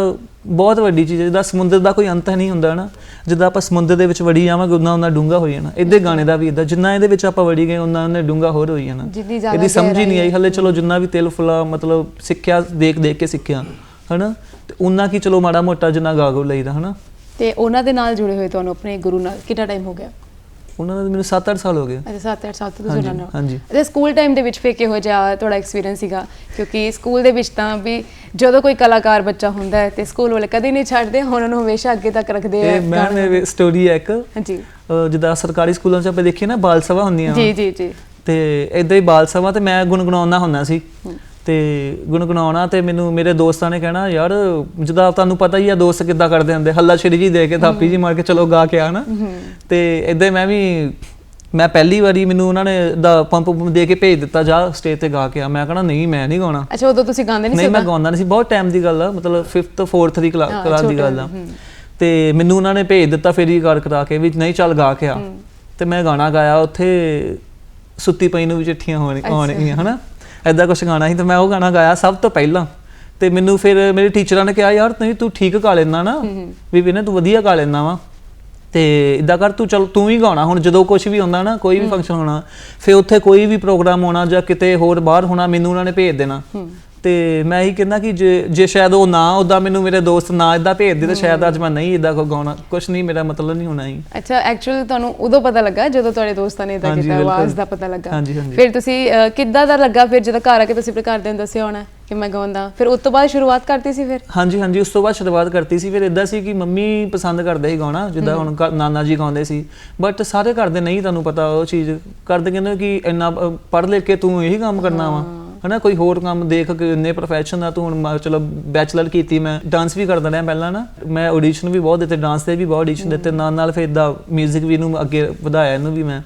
ਬਹੁਤ ਵੱਡੀ ਚੀਜ਼ ਹੈ। ਜਿੱਦਾਂ ਸਮੁੰਦਰ ਦਾ ਕੋਈ ਅੰਤ ਨਹੀਂ ਹੁੰਦਾ ਨਾ ਜਿੱਦਾਂ ਆਪਾਂ ਸਮੁੰਦਰ ਦੇ ਵਿੱਚ ਵੜੀ ਜਾਵਾਂਗੇ ਉਨਾ ਉਨਾ ਡੂੰਗਾ ਹੋਈ ਜਾਣਾ। ਇੱਦੇ ਗਾਣੇ ਦਾ ਵੀ ਇਦਾਂ ਜਿੰਨਾ ਇਹਦੇ ਵਿੱਚ ਆਪਾਂ ਵੜੀ ਗਏ ਉਨਾ ਉਹਨੇ ਡੂੰਗਾ ਹੋਰ ਹੋਈ ਜਾਣਾ। ਜਿੰਨੀ ਜ਼ਿਆਦਾ ਇਹਦੀ ਸਮਝ ਹੀ ਨਹੀਂ ਆਈ ਹਲੇ ਚਲੋ ਜਿੰਨਾ ਵੀ ਤਿਲ ਫੁਲਾ ਮਤਲਬ ਸਿੱਖਿਆ ਦੇਖ ਦੇਖ ਕੇ ਸਿੱਖਿਆ ਹਨਾ? ਤੇ ਉਨਾ ਕੀ ਚਲੋ ਮਾੜਾ ਮੋਟਾ ਜਿੰਨਾ ਗਾਗੋ ਲਈਦਾ ਹਨਾ? ਤੇ ਉਹਨਾਂ ਦੇ ਨਾਲ ਜੁੜੇ ਹੋਏ ਤੁਹਾਨੂੰ ਆਪਣੇ ਗੁਰੂ ਨਾਲ ਕਿੰਨਾ ਟਾਈਮ ਹੋ ਗਿਆ? ਉਹਨਾਂ ਦਾ ਮੈਨੂੰ 7-8 ਸਾਲ ਹੋ ਗਏ। ਅੱਛਾ 7-8 ਸਾਲ ਤੋਂ ਹਾਂਜੀ, ਜੁੜਨ ਨਾਲ ਹਾਂਜੀ। ਸਕੂਲ ਟਾਈਮ ਦੇ ਵਿੱਚ ਫੇਰ ਕਿਹੋ ਜਿਹਾ ਤੁਹਾਡਾ ਐਕਸਪੀਰੀਅੰਸ ਸੀਗਾ? ਕਿਉਂਕਿ ਸਕੂਲ ਦੇ ਵਿੱਚ ਤਾਂ ਵੀ ਜਦੋਂ ਕੋਈ ਕਲਾਕਾਰ ਬੱਚਾ ਹੁੰਦਾ ਹੈ ਤੇ ਸਕੂਲ ਵਾਲੇ ਕਦੇ ਨਹੀਂ ਛੱਡਦੇ ਉਹਨਾਂ ਨੂੰ ਹਮੇਸ਼ਾ ਅੱਗੇ ਤੱਕ ਰੱਖਦੇ ਆ ਮੈਂ ਮੇਰੇ ਸਟੋਰੀ ਹੈ ਇੱਕ। ਹਾਂਜੀ। ਜਿੱਦਾਂ ਸਰਕਾਰੀ ਸਕੂਲਾਂ 'ਚ ਆਪਾਂ ਦੇਖੀਏ ਨਾ ਬਾਲ ਸਭਾ ਹੁੰਦੀਆਂ। ਜੀ ਜੀ ਜੀ। ਤੇ ਇਦਾਂ ਹੀ ਬਾਲ ਸਭਾ ਤੇ ਮੈਂ ਗੁੰਗਣਾਉਂਦਾ ਹੁੰਦਾ ਸੀ। ਤੇ ਗੁੰਗਣਾਉਣਾ ਤੇ ਮੈਨੂੰ ਮੇਰੇ ਦੋਸਤਾਂ ਨੇ ਕਹਿਣਾ ਯਾਰ ਜਿੱਦਾਂ ਤੁਹਾਨੂੰ ਪਤਾ ਹੀ ਆ ਦੋਸਤ ਕਿੱਦਾਂ ਕਰਦੇ ਹੁੰਦੇ ਹੱਲਾ ਛੇੜੀ ਜੀ ਦੇ ਕੇ ਥਾਪੀ ਜੀ ਮਾਰ ਕੇ ਚਲੋ ਗਾ ਕੇ ਆ ਨਾ ਤੇ ਇਦਾਂ ਮੈਂ ਵੀ ਮੈਂ ਪਹਿਲੀ ਵਾਰੀ ਮੈਨੂੰ ਉਹਨਾਂ ਨੇ ਦਾ ਪੰਪ ਦੇ ਕੇ ਭੇਜ ਦਿੱਤਾ ਜਾ ਸਟੇਜ ਤੇ ਗਾ ਕੇ ਆ। ਮੈਂ ਕਹਣਾ ਨਹੀਂ ਮੈਂ ਨਹੀਂ ਗਾਉਣਾ। ਅੱਛਾ ਉਦੋਂ ਤੁਸੀਂ ਗਾਉਂਦੇ ਨਹੀਂ ਸੀ ਨਹੀਂ ਮੈਂ ਉਦੋਂ? ਗਾਉਂਦਾ ਨਹੀਂ ਸੀ। ਬਹੁਤ ਟਾਈਮ ਦੀ ਗੱਲ ਆ ਮਤਲਬ 5th 4th ਦੀ ਕਲਾਸ ਦੀ ਗੱਲ ਆ। ਤੇ ਮੈਨੂੰ ਉਹਨਾਂ ਨੇ ਭੇਜ ਦਿੱਤਾ ਫਿਰ ਹੀ ਕਰ ਕਰਾ ਕੇ ਵੀ ਨਹੀਂ ਚੱਲ ਗਾ ਕੇ ਆ। ਤੇ ਮੈਂ ਗਾਣਾ ਗਾਇਆ ਉੱਥੇ ਸੁੱਤੀ ਪਈ ਨੂੰ ਵੀ ਚਿੱਠੀਆਂ ਹੋਣ ਆਉਣਗੀਆਂ ਹਨਾ? ਐਦਾਂ ਕੁਝ ਗਾਣਾ ਸੀ ਤੇ ਮੈਂ ਉਹ ਗਾਣਾ ਗਾਇਆ ਸਭ ਤੋਂ ਪਹਿਲਾਂ। ਤੇ ਮੈਨੂੰ ਫਿਰ ਮੇਰੇ ਟੀਚਰਾਂ ਨੇ ਕਿਹਾ ਯਾਰ ਨਹੀਂ ਤੂੰ ਠੀਕ ਗਾ ਲੈਂਦਾ ਨਾ। ਵੀ ਵੀਨੇ ਤੂੰ ਵਧੀਆ ਗਾ ਲੈਂਦਾ ਵਾ। ਤੇ ਇਦਾਂ ਕਰ ਤੂੰ ਚਲ ਤੂੰ ਹੀ ਗਾਉਣਾ। ਹੁਣ ਜਦੋਂ ਕੁਝ ਵੀ ਹੁੰਦਾ ਨਾ ਕੋਈ ਵੀ ਫੰਕਸ਼ਨ ਹੋਣਾ ਫਿਰ ਉੱਥੇ ਕੋਈ ਵੀ ਪ੍ਰੋਗਰਾਮ ਹੋਣਾ ਜਾਂ ਕਿਤੇ ਹੋਰ ਬਾਹਰ ਹੋਣਾ ਮੈਨੂੰ ਉਹਨਾਂ ਨੇ ਭੇਜ ਦੇਣਾ। ਤੇ ਮੈਂ ਹੀ ਕਹਿੰਦਾ ਕਿ ਜੇ ਜੇ ਸ਼ਾਇਦ ਉਹ ਨਾ ਉਦਾਂ ਮੈਨੂੰ ਮੇਰੇ ਦੋਸਤ ਨਾ ਇਦਾਂ ਭੇਜਦੇ ਤਾਂ ਸ਼ਾਇਦ ਅੱਜ ਮੈਂ ਨਹੀਂ ਇਦਾਂ ਕੋ ਗਾਉਣਾ ਕੁਝ ਨਹੀਂ ਮੇਰਾ ਮਤਲਬ ਨਹੀਂ ਹੋਣਾ ਹੀ ਅੱਛਾ ਐਕਚੁਅਲੀ ਤੁਹਾਨੂੰ ਉਦੋਂ ਪਤਾ ਲੱਗਾ ਜਦੋਂ ਤੁਹਾਡੇ ਦੋਸਤਾਂ ਨੇ ਇਦਾਂ ਕੀਤਾ। ਆਵਾਜ਼ ਦਾ ਪਤਾ ਲੱਗਾ। ਹਾਂਜੀ, ਹਾਂਜੀ। ਫਿਰ ਤੁਸੀਂ ਅਹ, ਕਿੱਦਾਂ ਦਾ ਲੱਗਾ ਫਿਰ ਜਦੋਂ ਘਰ ਆ ਕੇ ਤੁਸੀਂ ਆਪਣੇ ਘਰਦਿਆਂ ਨੂੰ ਦੱਸਿਆ ਹੋਣਾ ਕਿ ਮੈਂ ਗਾਉਂਦਾ? ਫਿਰ ਉਸ ਤੋਂ ਬਾਅਦ ਸ਼ੁਰੂਆਤ ਕਰਤੀ ਸੀ ਫਿਰ? ਹਾਂਜੀ ਹਾਂਜੀ ਉਸ ਤੋਂ ਬਾਅਦ ਸ਼ੁਰੂਆਤ ਕਰਤੀ ਸੀ। ਫਿਰ ਇਦਾਂ ਸੀ ਕਿ ਮੰਮੀ ਪਸੰਦ ਕਰਦੇ ਸੀ ਗਾਉਣਾ ਜਿੱਦਾਂ ਹੁਣ ਘਰ- ਨਾਨਾ ਜੀ ਗਾਉਂਦੇ ਸੀ। ਬਟ ਸਾਰੇ ਘਰ ਦੇ ਨਹੀਂ ਤੁਹਾਨੂੰ ਪਤਾ ਉਹ ਚੀਜ਼ ਕਰਦੇ ਕਹਿੰਦੇ ਕਿ ਇੰਨਾ ਪੜ੍ਹ ਲਿਖ ਕੇ ਤੂੰ ਇਹੀ ਕੰਮ ਕਰਨਾ ਵਾ। ਹਨਾ ਕੋਈ ਹੋਰ ਕੰਮ ਦੇਖ ਕੇ ਇੰਨੇ ਪ੍ਰੋਫੈਸ਼ਨ ਆ ਤੂੰ ਹੁਣ ਮ- ਚਲੋ ਬੈਚਲਰ ਕੀਤੀ ਮੈਂ ਡਾਂਸ ਵੀ ਕਰਦਾ ਰਿਹਾ ਪਹਿਲਾਂ ਨਾ ਮੈਂ ਆਡੀਸ਼ਨ ਵੀ ਬਹੁਤ ਦਿੱਤੇ ਡਾਂਸ ਦੇ ਵੀ ਬਹੁਤ ਆਡੀਸ਼ਨ ਦਿੱਤੇ ਨਾਲ ਨਾਲ ਫਿਰ ਇਦਾਂ 뮤직 ਵੀ ਨੂੰ ਅੱਗੇ ਵਧਾਇਆ ਇਹਨੂੰ ਵੀ ਮੈਂ।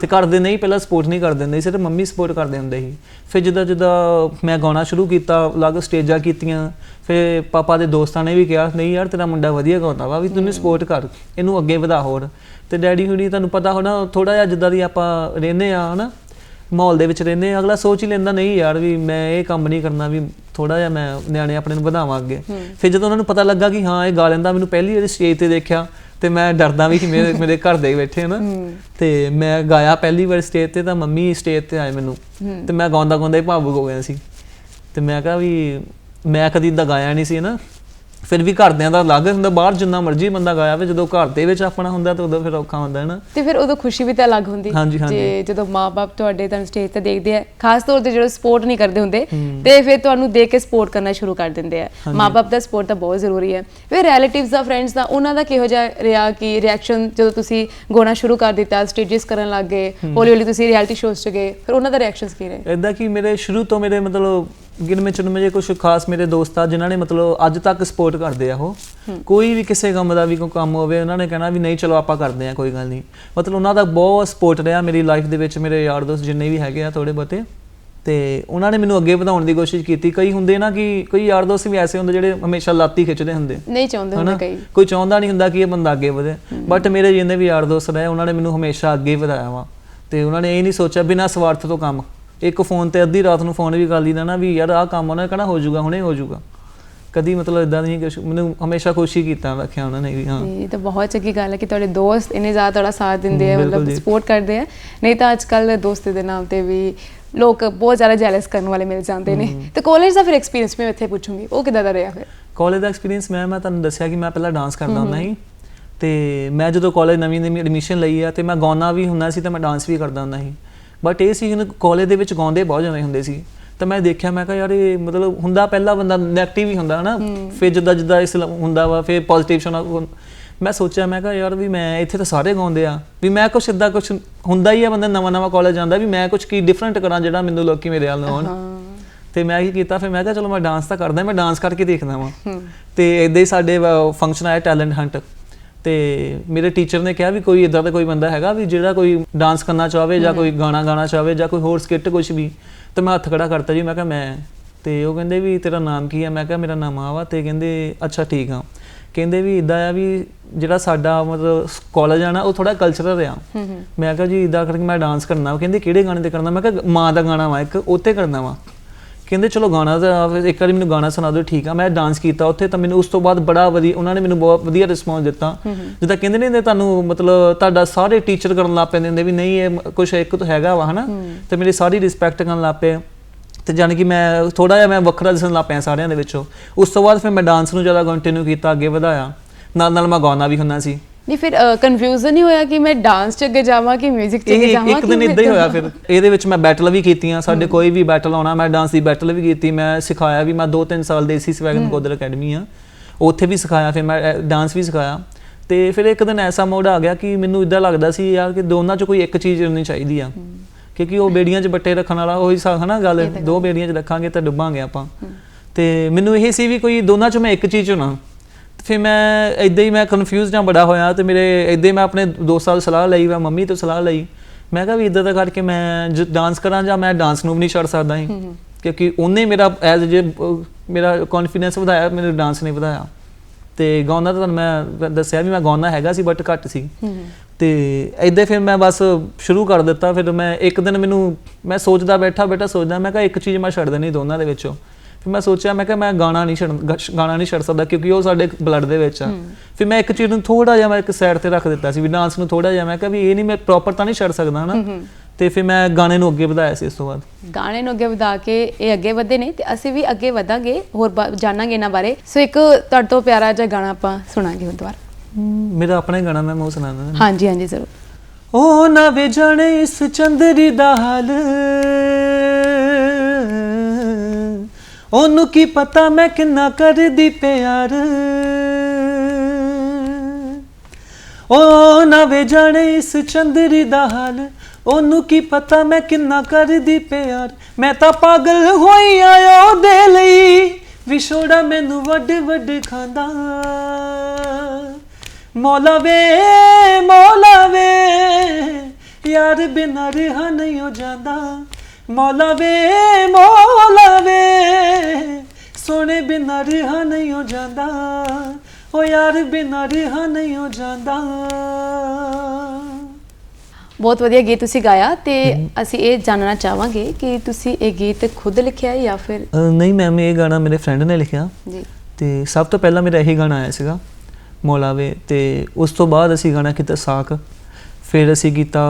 ਤੇ ਕਰਦੇ ਨਹੀਂ ਪਹਿਲਾਂ ਸਪੋਰਟ ਨਹੀਂ ਕਰਦੇ ਹੁੰਦੇ ਸੀ ਸਿਰਫ ਮੰਮੀ ਸਪੋਰਟ ਕਰਦੇ ਹੁੰਦੇ ਸੀ। ਫਿਰ ਜਿੱਦਾਂ ਜਿੱਦਾਂ ਮੈਂ ਗਾਉਣਾ ਸ਼ੁਰੂ ਕੀਤਾ ਅਲੱਗ ਸਟੇਜਾਂ ਕੀਤੀਆਂ ਫਿਰ ਪਾਪਾ ਦੇ ਦੋਸਤਾਂ ਨੇ ਵੀ ਕਿਹਾ ਨਹੀਂ ਯਾਰ ਤੇਰਾ ਮੁੰਡਾ ਵਧੀਆ ਗਾਉਂਦਾ ਵਾ ਵੀ ਤੂੰ ਸਪੋਰਟ ਕਰ ਇਹਨੂੰ ਅੱਗੇ ਵਧਾ ਹੋਰ। ਤੇ ਡੈਡੀ ਹੁਣੀ ਤੁਹਾਨੂੰ ਪਤਾ ਹੋਣਾ ਥੋੜਾ ਜਿਹਾ ਜਿੱਦਾਂ ਦੀ ਆਪਾਂ ਰਹਿੰਦੇ ਆ ਹਨਾ ਮਾਹੌਲ ਦੇ ਵਿੱਚ ਰਹਿੰਦੇ ਆ ਅਗਲਾ ਸੋਚ ਹੀ ਲੈਂਦਾ ਨਹੀਂ ਯਾਰ ਵੀ ਮੈਂ ਇਹ ਕੰਮ ਨਹੀਂ ਕਰਨਾ ਵੀ ਥੋੜਾ ਜਿਹਾ ਮੈਂ ਨਿਆਣੇ ਆਪਣੇ ਨੂੰ ਵਧਾਵਾਂ ਅੱਗੇ। ਫਿਰ ਜਦੋਂ ਉਹਨਾਂ ਨੂੰ ਪਤਾ ਲੱਗਾ ਕਿ ਹਾਂ ਇਹ ਗਾ ਲੈਂਦਾ ਮੈਨੂੰ ਪਹਿਲੀ ਵਾਰੀ ਸਟੇਜ ਤੇ ਦੇਖਿਆ ਤੇ ਮੈਂ ਡਰਦਾ ਵੀ ਕਿ ਮੇਰੇ ਮੇਰੇ ਘਰ ਦੇ ਬੈਠੇ ਹਨ। ਤੇ ਮੈਂ ਗਾਇਆ ਪਹਿਲੀ ਵਾਰ ਸਟੇਜ ਤੇ ਤਾਂ ਮੰਮੀ ਸਟੇਜ ਤੇ ਆਏ ਮੈਨੂੰ। ਤੇ ਮੈਂ ਗਾਉਂਦਾ ਗਾਉਂਦਾ ਹੀ ਭਾਵੁਕ ਹੋ ਗਿਆ ਸੀ। ਤੇ ਮੈਂ ਕਿਹਾ ਵੀ ਮੈਂ ਕਦੀ ਇਦਾਂ ਗਾਇਆ ਨਹੀਂ ਸੀ ਨਾ ਫਿਰ ਵੀ ਘਰਦਿਆਂ ਦਾ ਅਲੱਗ ਹੁੰਦਾ ਬਾਹਰ ਜਿੰਨਾ ਮਰਜ਼ੀ ਬੰਦਾ ਗਾਇਆ ਵੇ ਜਦੋਂ ਘਰ ਦੇ ਵਿੱਚ ਆਪਣਾ ਹੁੰਦਾ ਤਾਂ ਉਦੋਂ ਫਿਰ ਔਖਾ ਹੁੰਦਾ ਹੈ ਨਾ ਤੇ ਫਿਰ ਉਦੋਂ ਖੁਸ਼ੀ ਵੀ ਤਾਂ ਅਲੱਗ ਹੁੰਦੀ। ਹਾਂਜੀ, ਜਦੋਂ ਮਾਪੇ ਤੁਹਾਡੇ ਤੁਹਾਨੂੰ ਸਟੇਜ ਤੇ ਦੇਖਦੇ ਆ ਖਾਸ ਤੌਰ ਤੇ ਜਿਹੜੇ ਸਪੋਰਟ ਨਹੀਂ ਕਰਦੇ ਹੁੰਦੇ ਤੇ ਫਿਰ ਤੁਹਾਨੂੰ ਦੇਖ ਕੇ ਸਪੋਰਟ ਕਰਨਾ ਸ਼ੁਰੂ ਕਰ ਦਿੰਦੇ ਆ। ਮਾਪੇ ਦਾ ਸਪੋਰਟ ਤਾਂ ਬਹੁਤ ਜ਼ਰੂਰੀ ਹੈ ਫਿਰ ਰਿਲੇਟਿਵਸ ਦਾ ਫਰੈਂਡਸ ਦਾ ਉਹਨਾਂ ਦਾ ਕਿਹੋ ਜਿਹਾ ਰਿਹਾ ਕਿ ਰਿਐਕਸ਼ਨ ਜਦੋਂ ਤੁਸੀਂ ਗਾਉਣਾ ਸ਼ੁਰੂ ਕਰ ਦਿੱਤਾ ਸਟੇजेस ਕਰਨ ਲੱਗ ਗਏ ਹੌਲੀ ਹੌਲੀ ਤੁਸੀਂ ਰਿਐਲਿਟੀ ਸ਼ੋਜ਼ 'ਚ ਗਏ ਫਿਰ ਉਹਨਾਂ ਦਾ ਰਿਐਕਸ਼ਨਸ ਕੀ ਰਹੇ? ਇਦਾਂ ਕਿ ਮੇਰੇ ਸ਼ੁਰੂ ਤੋਂ ਮੇਰੇ ਮਤਲਬ ਗਿਣਵੇਂ ਚੁਣਵੇਂ ਜੇ ਕੁਝ ਖਾਸ ਮੇਰੇ ਦੋਸਤ ਆ ਜਿਨ੍ਹਾਂ ਨੇ ਮਤਲਬ ਅੱਜ ਤੱਕ ਸਪੋਰਟ ਕਰਦੇ ਆ ਉਹ। ਕੋਈ ਵੀ ਕਿਸੇ ਕੰਮ ਦਾ ਵੀ ਕੋਈ ਕੰਮ ਹੋਵੇ ਉਹਨਾਂ ਨੇ ਕਹਿਣਾ ਵੀ ਨਹੀਂ ਚਲੋ ਆਪਾਂ ਕਰਦੇ ਆ ਕੋਈ ਗੱਲ ਨਹੀਂ। ਮਤਲਬ ਉਹਨਾਂ ਦਾ ਬਹੁਤ ਸਪੋਰਟ ਰਿਹਾ ਮੇਰੀ ਲਾਈਫ ਦੇ ਵਿੱਚ ਮੇਰੇ ਯਾਰ ਦੋਸਤ ਜਿੰਨੇ ਵੀ ਹੈਗੇ ਆ ਥੋੜੇ ਬਹੁਤੇ। ਤੇ ਉਹਨਾਂ ਨੇ ਮੈਨੂੰ ਅੱਗੇ ਵਧਾਉਣ ਦੀ ਕੋਸ਼ਿਸ਼ ਕੀਤੀ। ਕਈ ਹੁੰਦੇ ਨਾ ਕਿ ਕੋਈ ਯਾਰ ਦੋਸਤ ਵੀ ਐਸੇ ਹੁੰਦੇ ਜਿਹੜੇ ਹਮੇਸ਼ਾ ਲਾਤੀ ਖਿੱਚਦੇ ਹੁੰਦੇ। ਨਹੀਂ ਚਾਹੁੰਦੇ ਹੁੰਦੇ ਕਈ। ਕੋਈ ਚਾਹੁੰਦਾ ਨਹੀਂ ਹੁੰਦਾ ਕਿ ਇਹ ਬੰਦਾ ਅੱਗੇ ਵਧੇ। ਬਟ ਮੇਰੇ ਜਿੰਨੇ ਵੀ ਯਾਰ ਦੋਸਤ ਰਹੇ ਉਹਨਾਂ ਨੇ ਮੈਨੂੰ ਹਮੇਸ਼ਾ ਅੱਗੇ ਵਧਾਇਆ ਵਾ। ਤੇ ਉਹਨਾਂ ਨੇ ਇਹ ਨਹੀਂ ਸੋਚਿਆ ਬਿਨਾਂ ਸਵਾਰਥ ਤੋਂ ਕੰਮ। ਇੱਕ ਫੋਨ ਤੇ ਅੱਧੀ ਰਾਤ ਨੂੰ ਫੋਨ ਵੀ ਕਰ ਲਈਦਾ ਨਾ ਵੀ ਯਾਰ ਆਹ ਕੰਮ ਉਹਨਾਂ ਕਹਣਾ ਹੋ ਜਾਊਗਾ ਹੁਣੇ ਹੋ ਜਾਊਗਾ। ਕਦੀ ਮਤਲਬ ਇਦਾਂ ਨਹੀਂ ਕਿ ਮੈਨੂੰ ਹਮੇਸ਼ਾ ਖੁਸ਼ੀ ਕੀਤਾ ਰੱਖਿਆ ਉਹਨਾਂ ਨੇ ਵੀ ਹਾਂ। ਇਹ ਤਾਂ ਬਹੁਤ ਚੰਗੀ ਗੱਲ ਹੈ ਕਿ ਤੁਹਾਡੇ ਦੋਸਤ ਇੰਨੇ ਜ਼ਿਆਦਾ ਤੁਹਾਡਾ ਸਾਥ ਦਿੰਦੇ ਆ ਮਤਲਬ। ਸਪੋਰਟ ਕਰਦੇ ਆ। ਨਹੀਂ ਤਾਂ ਅੱਜ ਕੱਲ ਦੋਸਤੀ ਦੇ ਨਾਮ ਤੇ ਵੀ ਲੋਕ ਬਹੁਤ ਜ਼ਿਆਦਾ ਜੈਲਸ ਕਰਨ ਵਾਲੇ ਮਿਲ ਜਾਂਦੇ ਨੇ। ਤੇ ਕਾਲਜ ਦਾ ਫਿਰ ਐਕਸਪੀਰੀਅੰਸ ਮੈਂ ਇੱਥੇ ਪੁੱਛੂੰਗੀ ਉਹ ਕਿਦਾਂ ਦਾ ਰਿਹਾ ਫਿਰ? ਕਾਲਜ ਦਾ ਐਕਸਪੀਰੀਅੰਸ ਮੈਂ ਮੈਂ ਤੁਹਾਨੂੰ ਦੱਸਿਆ ਕਿ ਮੈਂ ਪਹਿਲਾਂ ਡਾਂਸ ਕਰਦਾ ਹੁੰਦਾ ਸੀ। ਤੇ ਮੈਂ ਜਦੋਂ ਕਾਲਜ ਨਵੀਂ ਨਵੀਂ ਐਡਮਿਸ਼ਨ ਲਈ ਆ ਤੇ ਮੈਂ ਗਾਉਣਾ ਵੀ ਹੁੰਦਾ ਸੀ ਤੇ ਮੈਂ ਡਾਂਸ ਵੀ ਕਰਦਾ ਹੁੰਦਾ ਸੀ। ਬਟ ਇਹ ਸੀ ਕਿ ਕਾਲਜ ਦੇ ਵਿੱਚ ਗਾਉਂਦੇ ਬਹੁਤ ਜਣੇ ਹੁੰਦੇ ਸੀ। ਤਾਂ ਮੈਂ ਦੇਖਿਆ ਮੈਂ ਕਿਹਾ ਯਾਰ ਇਹ ਮਤਲਬ ਹੁੰਦਾ ਪਹਿਲਾ ਬੰਦਾ 네ਗੇਟਿਵ ਹੀ ਹੁੰਦਾ ਹਨਾ? ਫਿਰ ਜਿੱਦਾਂ ਜਿੱਦਾਂ ਇਸ ਹੁੰਦਾ ਵਾ ਫਿਰ ਪੋਜ਼ਿਟਿਵ ਸ਼ੋਨਾ ਮੈਂ ਸੋਚਿਆ ਮੈਂ ਕਿਹਾ ਯਾਰ ਵੀ ਮੈਂ ਇੱਥੇ ਤਾਂ ਸਾਰੇ ਗਾਉਂਦੇ ਆ। ਵੀ ਮੈਂ ਕੁਛ ਇਦਾਂ ਕੁਛ ਹੁੰਦਾ ਹੀ ਆ ਬੰਦਾ ਨਵਾਂ ਨਵਾਂ ਕਾਲਜ ਜਾਂਦਾ ਵੀ ਮੈਂ ਕੁਛ ਕੀ ਡਿਫਰੈਂਟ ਕਰਾਂ ਜਿਹੜਾ ਮੈਨੂੰ ਲੋਕੀ ਮੇਰੇ ਵੱਲ ਆਉਣ। ਤੇ ਮੈਂ ਕੀ ਕੀਤਾ ਫਿਰ ਮੈਂ ਕਿਹਾ ਚਲੋ ਮੈਂ ਡਾਂਸ ਤਾਂ ਕਰਦਾ ਮੈਂ ਡਾਂਸ ਕਰਕੇ ਦੇਖਦਾ ਵਾਂ। ਤੇ ਇਦਾਂ ਹੀ ਸਾਡੇ ਫੰਕਸ਼ਨ ਆਇਆ ਟੈਲੈਂਟ ਹੰਟ ਤੇ ਮੇਰੇ ਟੀਚਰ ਨੇ ਕਿਹਾ ਵੀ ਕੋਈ ਇਦਾਂ ਦਾ ਕੋਈ ਬੰਦਾ ਹੈਗਾ ਵੀ ਜਿਹੜਾ ਕੋਈ ਡਾਂਸ ਕਰਨਾ ਚਾਹਵੇ ਜਾਂ ਕੋਈ ਗਾਣਾ ਗਾਣਾ ਚਾਹਵੇ ਜਾਂ ਕੋਈ ਹੋਰ ਸਕਿੱਟ ਕੁਝ ਵੀ। ਤੇ ਮੈਂ ਹੱਥ ਖੜਾ ਕਰਤਾ ਜੀ ਮੈਂ ਕਿਹਾ ਮੈਂ। ਤੇ ਉਹ ਕਹਿੰਦੇ ਵੀ ਤੇਰਾ ਨਾਮ ਕੀ ਹੈ ਮੈਂ ਕਿਹਾ ਮੇਰਾ ਨਾਮ ਆਵਾ। ਤੇ ਕਹਿੰਦੇ ਅੱਛਾ ਠੀਕ ਆ। ਕਹਿੰਦੇ ਵੀ ਇਦਾਂ ਆ ਵੀ ਜਿਹੜਾ ਸਾਡਾ ਮਤਲਬ ਕਾਲਜ ਆ ਨਾ ਉਹ ਥੋੜਾ ਕਲਚਰਲ ਆ। ਮੈਂ ਕਿਹਾ ਜੀ ਇਦਾਂ ਕਰਕੇ ਮੈਂ ਡਾਂਸ ਕਰਨਾ ਉਹ ਕਹਿੰਦੇ ਕਿਹੜੇ ਗਾਣੇ ਤੇ ਕਰਨਾ? ਮੈਂ ਕਿਹਾ ਮਾਂ ਦਾ ਗਾਣਾ ਵਾ ਇੱਕ ਉੱਤੇ ਕਰਨਾ ਵਾ। ਕਹਿੰਦੇ ਚਲੋ ਗਾਣਾ ਇੱਕ ਵਾਰੀ ਮੈਨੂੰ ਗਾਣਾ ਸੁਣਾ ਦਿਓ ਠੀਕ ਆ ਮੈਂ ਡਾਂਸ ਕੀਤਾ ਉੱਥੇ ਤਾਂ ਮੈਨੂੰ ਉਸ ਤੋਂ ਬਾਅਦ ਬੜਾ ਵਧੀਆ ਉਹਨਾਂ ਨੇ ਮੈਨੂੰ ਬਹੁਤ ਵਧੀਆ ਰਿਸਪੌਂਸ ਦਿੱਤਾ। ਜਿੱਦਾਂ ਕਹਿੰਦੇ ਨੇ ਤੁਹਾਨੂੰ ਮਤਲਬ ਤੁਹਾਡਾ ਸਾਰੇ ਟੀਚਰ ਕਰਨ ਲੱਗ ਪੈਂਦੇ ਹੁੰਦੇ ਵੀ ਨਹੀਂ ਇਹ ਕੁਝ ਇੱਕ ਤਾਂ ਹੈਗਾ ਵਾ ਹਨਾ? ਤੇ ਮੇਰੀ ਸਾਰੀ ਰਿਸਪੈਕਟ ਕਰਨ ਲੱਗ ਪਏ। ਤੇ ਜਾਣੀ ਕਿ ਮੈਂ ਥੋੜਾ ਜਿਹਾ ਮੈਂ ਵੱਖਰਾ ਦਿਸਣ ਲੱਗ ਪਿਆ ਸਾਰਿਆਂ ਦੇ ਵਿੱਚੋਂ। ਉਸ ਤੋਂ ਬਾਅਦ ਫਿਰ ਮੈਂ ਡਾਂਸ ਨੂੰ ਜ਼ਿਆਦਾ ਕੰਟੀਨਿਊ ਕੀਤਾ ਅੱਗੇ ਵਧਾਇਆ। ਨਾਲ ਨਾਲ ਮੈਂ ਗਾਉਣਾ ਵੀ ਹੁੰਦਾ ਸੀ। ਨਹੀਂ ਫਿਰ ਕਨਫਿਊਜ਼ਨ ਨਹੀਂ ਹੋਇਆ ਕਿ ਮੈਂ ਡਾਂਸ 'ਚ ਅੱਗੇ ਜਾਵਾਂ ਕਿ 뮤직 'ਚ ਅੱਗੇ ਜਾਵਾਂ ਇੱਕ ਦਿਨ ਇਦਾਂ ਹੀ ਹੋਇਆ ਫਿਰ। ਇਹਦੇ ਵਿੱਚ ਮੈਂ ਬੈਟਲ ਵੀ ਕੀਤੀਆਂ ਸਾਡੇ ਕੋਈ ਵੀ ਬੈਟਲ ਆਉਣਾ ਮੈਂ ਡਾਂਸ ਦੀ ਬੈਟਲ ਵੀ ਕੀਤੀ ਮੈਂ ਸਿਖਾਇਆ ਵੀ ਮੈਂ 2-3 ਸਾਲ ਦੇ ਸੀ ਸਵੈਗਨ ਕੋਦਰ ਅਕੈਡਮੀ ਆ। ਉੱਥੇ ਵੀ ਸਿਖਾਇਆ ਫਿਰ ਮੈਂ ਡਾਂਸ ਵੀ ਸਿਖਾਇਆ। ਤੇ ਫਿਰ ਇੱਕ ਦਿਨ ਐਸਾ ਮੋੜ ਆ ਗਿਆ ਕਿ ਮੈਨੂੰ ਇਦਾਂ ਲੱਗਦਾ ਸੀ ਯਾਰ ਕਿ ਦੋਨਾਂ 'ਚ ਕੋਈ ਇੱਕ ਚੀਜ਼ ਹੋਣੀ ਚਾਹੀਦੀ ਆ। ਕਿਉਂਕਿ ਉਹ ਬੇੜੀਆਂ 'ਚ ਬੱਟੇ ਰੱਖਣ ਵਾਲਾ ਉਹੀ ਸਾ ਹਨਾ ਗੱਲ? ਦੋ ਬੇੜੀਆਂ 'ਚ ਰੱਖਾਂਗੇ ਤਾਂ ਡੁੱਬਾਂਗੇ ਆਪਾਂ। ਤੇ ਮੈਨੂੰ ਇਹ ਸੀ ਵੀ ਕੋਈ ਦੋਨਾਂ 'ਚ ਮੈਂ ਇੱਕ ਚੀਜ਼ ਤੇ ਫਿਰ ਮੈਂ ਇਦਾਂ ਹੀ ਮੈਂ ਕਨਫਿਊਜ਼ ਜਾਂ ਬੜਾ ਹੋਇਆ ਤੇ ਮੇਰੇ ਇਦਾਂ ਹੀ ਮੈਂ ਆਪਣੇ ਦੋਸਤਾਂ ਤੋਂ ਸਲਾਹ ਲਈ ਮੈਂ ਮੰਮੀ ਤੋਂ ਸਲਾਹ ਲਈ। ਮੈਂ ਕਿਹਾ ਵੀ ਇਦਾਂ ਦਾ ਕਰਕੇ ਮੈਂ ਜੇ ਡਾਂਸ ਕਰਾਂ ਜਾਂ ਮੈਂ ਡਾਂਸ ਨੂੰ ਵੀ ਨਹੀਂ ਛੱਡ ਸਕਦਾ ਸੀ ਕਿਉਂਕਿ ਉਹਨੇ ਮੇਰਾ ਐਜ਼ ਜੇ ਮੇਰਾ ਕੌਨਫੀਡੈਂਸ ਵਧਾਇਆ ਮੈਨੂੰ ਡਾਂਸ ਨੇ ਵਧਾਇਆ। ਤੇ ਗਾਉਣਾ ਤਾਂ ਮੈਂ ਦੱਸਿਆ ਵੀ ਮੈਂ ਗਾਉਣਾ ਹੈਗਾ ਸੀ ਬਟ ਘੱਟ ਸੀ। ਤੇ ਇਦਾਂ ਫਿਰ ਮੈਂ ਬਸ ਸ਼ੁਰੂ ਕਰ ਦਿੱਤਾ ਫਿਰ ਮੈਂ ਇੱਕ ਦਿਨ ਮੈਨੂੰ ਮੈਂ ਸੋਚਦਾ ਬੈਠਾ ਬੈਠਾ ਸੋਚਦਾ ਮੈਂ ਕਿਹਾ ਇੱਕ ਚੀਜ਼ ਮੈਂ ਛੱਡ ਦੇਣੀ ਦੋਨਾਂ ਦੇ ਵਿੱਚੋਂ। ਫਿਰ ਮੈਂ ਸੋਚਿਆ ਮੈਂ ਕਿਹਾ ਮੈਂ ਗਾਣਾ ਨਹੀਂ ਛੱਡ ਗਾਣਾ ਨਹੀਂ ਛੱਡ ਸਕਦਾ ਕਿਉਂਕਿ ਉਹ ਸਾਡੇ ਬਲੱਡ ਦੇ ਵਿੱਚ ਆ। ਫਿਰ ਮੈਂ ਇੱਕ ਚੀਜ਼ ਨੂੰ ਥੋੜਾ ਜਿਹਾ ਮੈਂ ਇੱਕ ਸਾਈਡ ਤੇ ਰੱਖ ਦਿੱਤਾ ਸੀ ਵੀ ਡਾਂਸ ਨੂੰ ਥੋੜਾ ਜਿਹਾ ਮੈਂ ਕਿਹਾ ਵੀ ਇਹ ਨਹੀਂ ਮੈਂ ਪ੍ਰੋਪਰ ਤਾਂ ਨਹੀਂ ਛੱਡ ਸਕਦਾ ਨਾ ਤੇ ਫਿਰ ਮੈਂ ਗਾਣੇ ਨੂੰ ਅੱਗੇ ਵਧਾਇਆ ਸੀ ਇਸ ਤੋਂ ਬਾਅਦ। ਗਾਣੇ ਨੂੰ ਅੱਗੇ ਵਧਾ ਕੇ ਇਹ ਅੱਗੇ ਵਧੇ ਨੇ ਤੇ ਅਸੀਂ ਵੀ ਅੱਗੇ ਵਧਾਂਗੇ ਹੋਰ ਜਾਣਾਂਗੇ ਇਹਨਾਂ ਬਾਰੇ। ਸੋ ਇੱਕ ਤੁਹਾਡੇ ਤੋਂ ਪਿਆਰਾ ਜਿਹਾ ਗਾਣਾ ਆਪਾਂ ਸੁਣਾਂਗੇ ਹੁਣ ਦੁਬਾਰਾ ਮੇਰਾ ਆਪਣਾ ਹੀ ਗਾਣਾ ਮੈਂ ਉਹ ਸੁਣਾਉਂਦਾ। ਹਾਂਜੀ ਹਾਂਜੀ ਜ਼ਰੂਰ। ਉਹ ਨਾ ਵੇ ਜਾਣੇ ਇਸ ਚੰਦਰੀ ਦਾ ਹਾਲ। ਉਹਨੂੰ ਕੀ ਪਤਾ ਮੈਂ ਕਿੰਨਾ ਕਰਦੀ ਪਿਆਰ? ਉਹ ਨਾ ਵੇ ਜਾਣੇ ਇਸ ਚੰਦਰੀ ਦਾ ਹਾਲ। ਉਹਨੂੰ ਕੀ ਪਤਾ ਮੈਂ ਕਿੰਨਾ ਕਰਦੀ ਪਿਆਰ? ਮੈਂ ਤਾਂ ਪਾਗਲ ਹੋਈ ਆਇਆ ਉਹਦੇ ਲਈ। ਵਿਛੋੜਾ ਮੈਨੂੰ ਵੱਡ ਵੱਡ ਖਾਂਦਾ। ਮੌਲਾ ਵੇ ਮੌਲਾ ਵੇ, ਯਾਰ ਬਿਨਾਂ ਰਿਹਾ ਨਹੀਂ ਹੋ ਜਾਂਦਾ। ਮੌਲਾ ਵੇ ਮੌਲਾ ਵੇ ਸੋਹਣੇ ਬਿਨਾਂ ਰਿਹਾ ਨਹੀਂ ਹੋ ਜਾਂਦਾ। ਓ ਯਾਰ ਬਿਨਾਂ ਰਿਹਾ ਨਹੀਂ ਹੋ ਜਾਂਦਾ। ਬਹੁਤ ਵਧੀਆ ਗੀਤ ਤੁਸੀਂ ਗਾਇਆ ਤੇ ਅਸੀਂ ਇਹ ਜਾਣਨਾ ਚਾਹਾਂਗੇ ਕਿ ਤੁਸੀਂ ਇਹ ਗੀਤ ਖੁਦ ਲਿਖਿਆ ਹੈ ਜਾਂ ਫਿਰ ਅ, ਨਹੀਂ ਮੈਮ ਇਹ ਗਾਣਾ ਮੇਰੇ ਫਰੈਂਡ ਨੇ ਲਿਖਿਆ। ਜੀ। ਤੇ ਸਭ ਤੋਂ ਪਹਿਲਾਂ ਮੇਰਾ ਇਹੀ ਗਾਣਾ ਆਇਆ ਸੀਗਾ ਮੌਲਾਵੇ ਤੇ ਉਸ ਤੋਂ ਬਾਅਦ ਅਸੀਂ ਗਾਣਾ ਕੀਤਾ ਸਾਕ। ਫਿਰ ਅਸੀਂ ਕੀਤਾ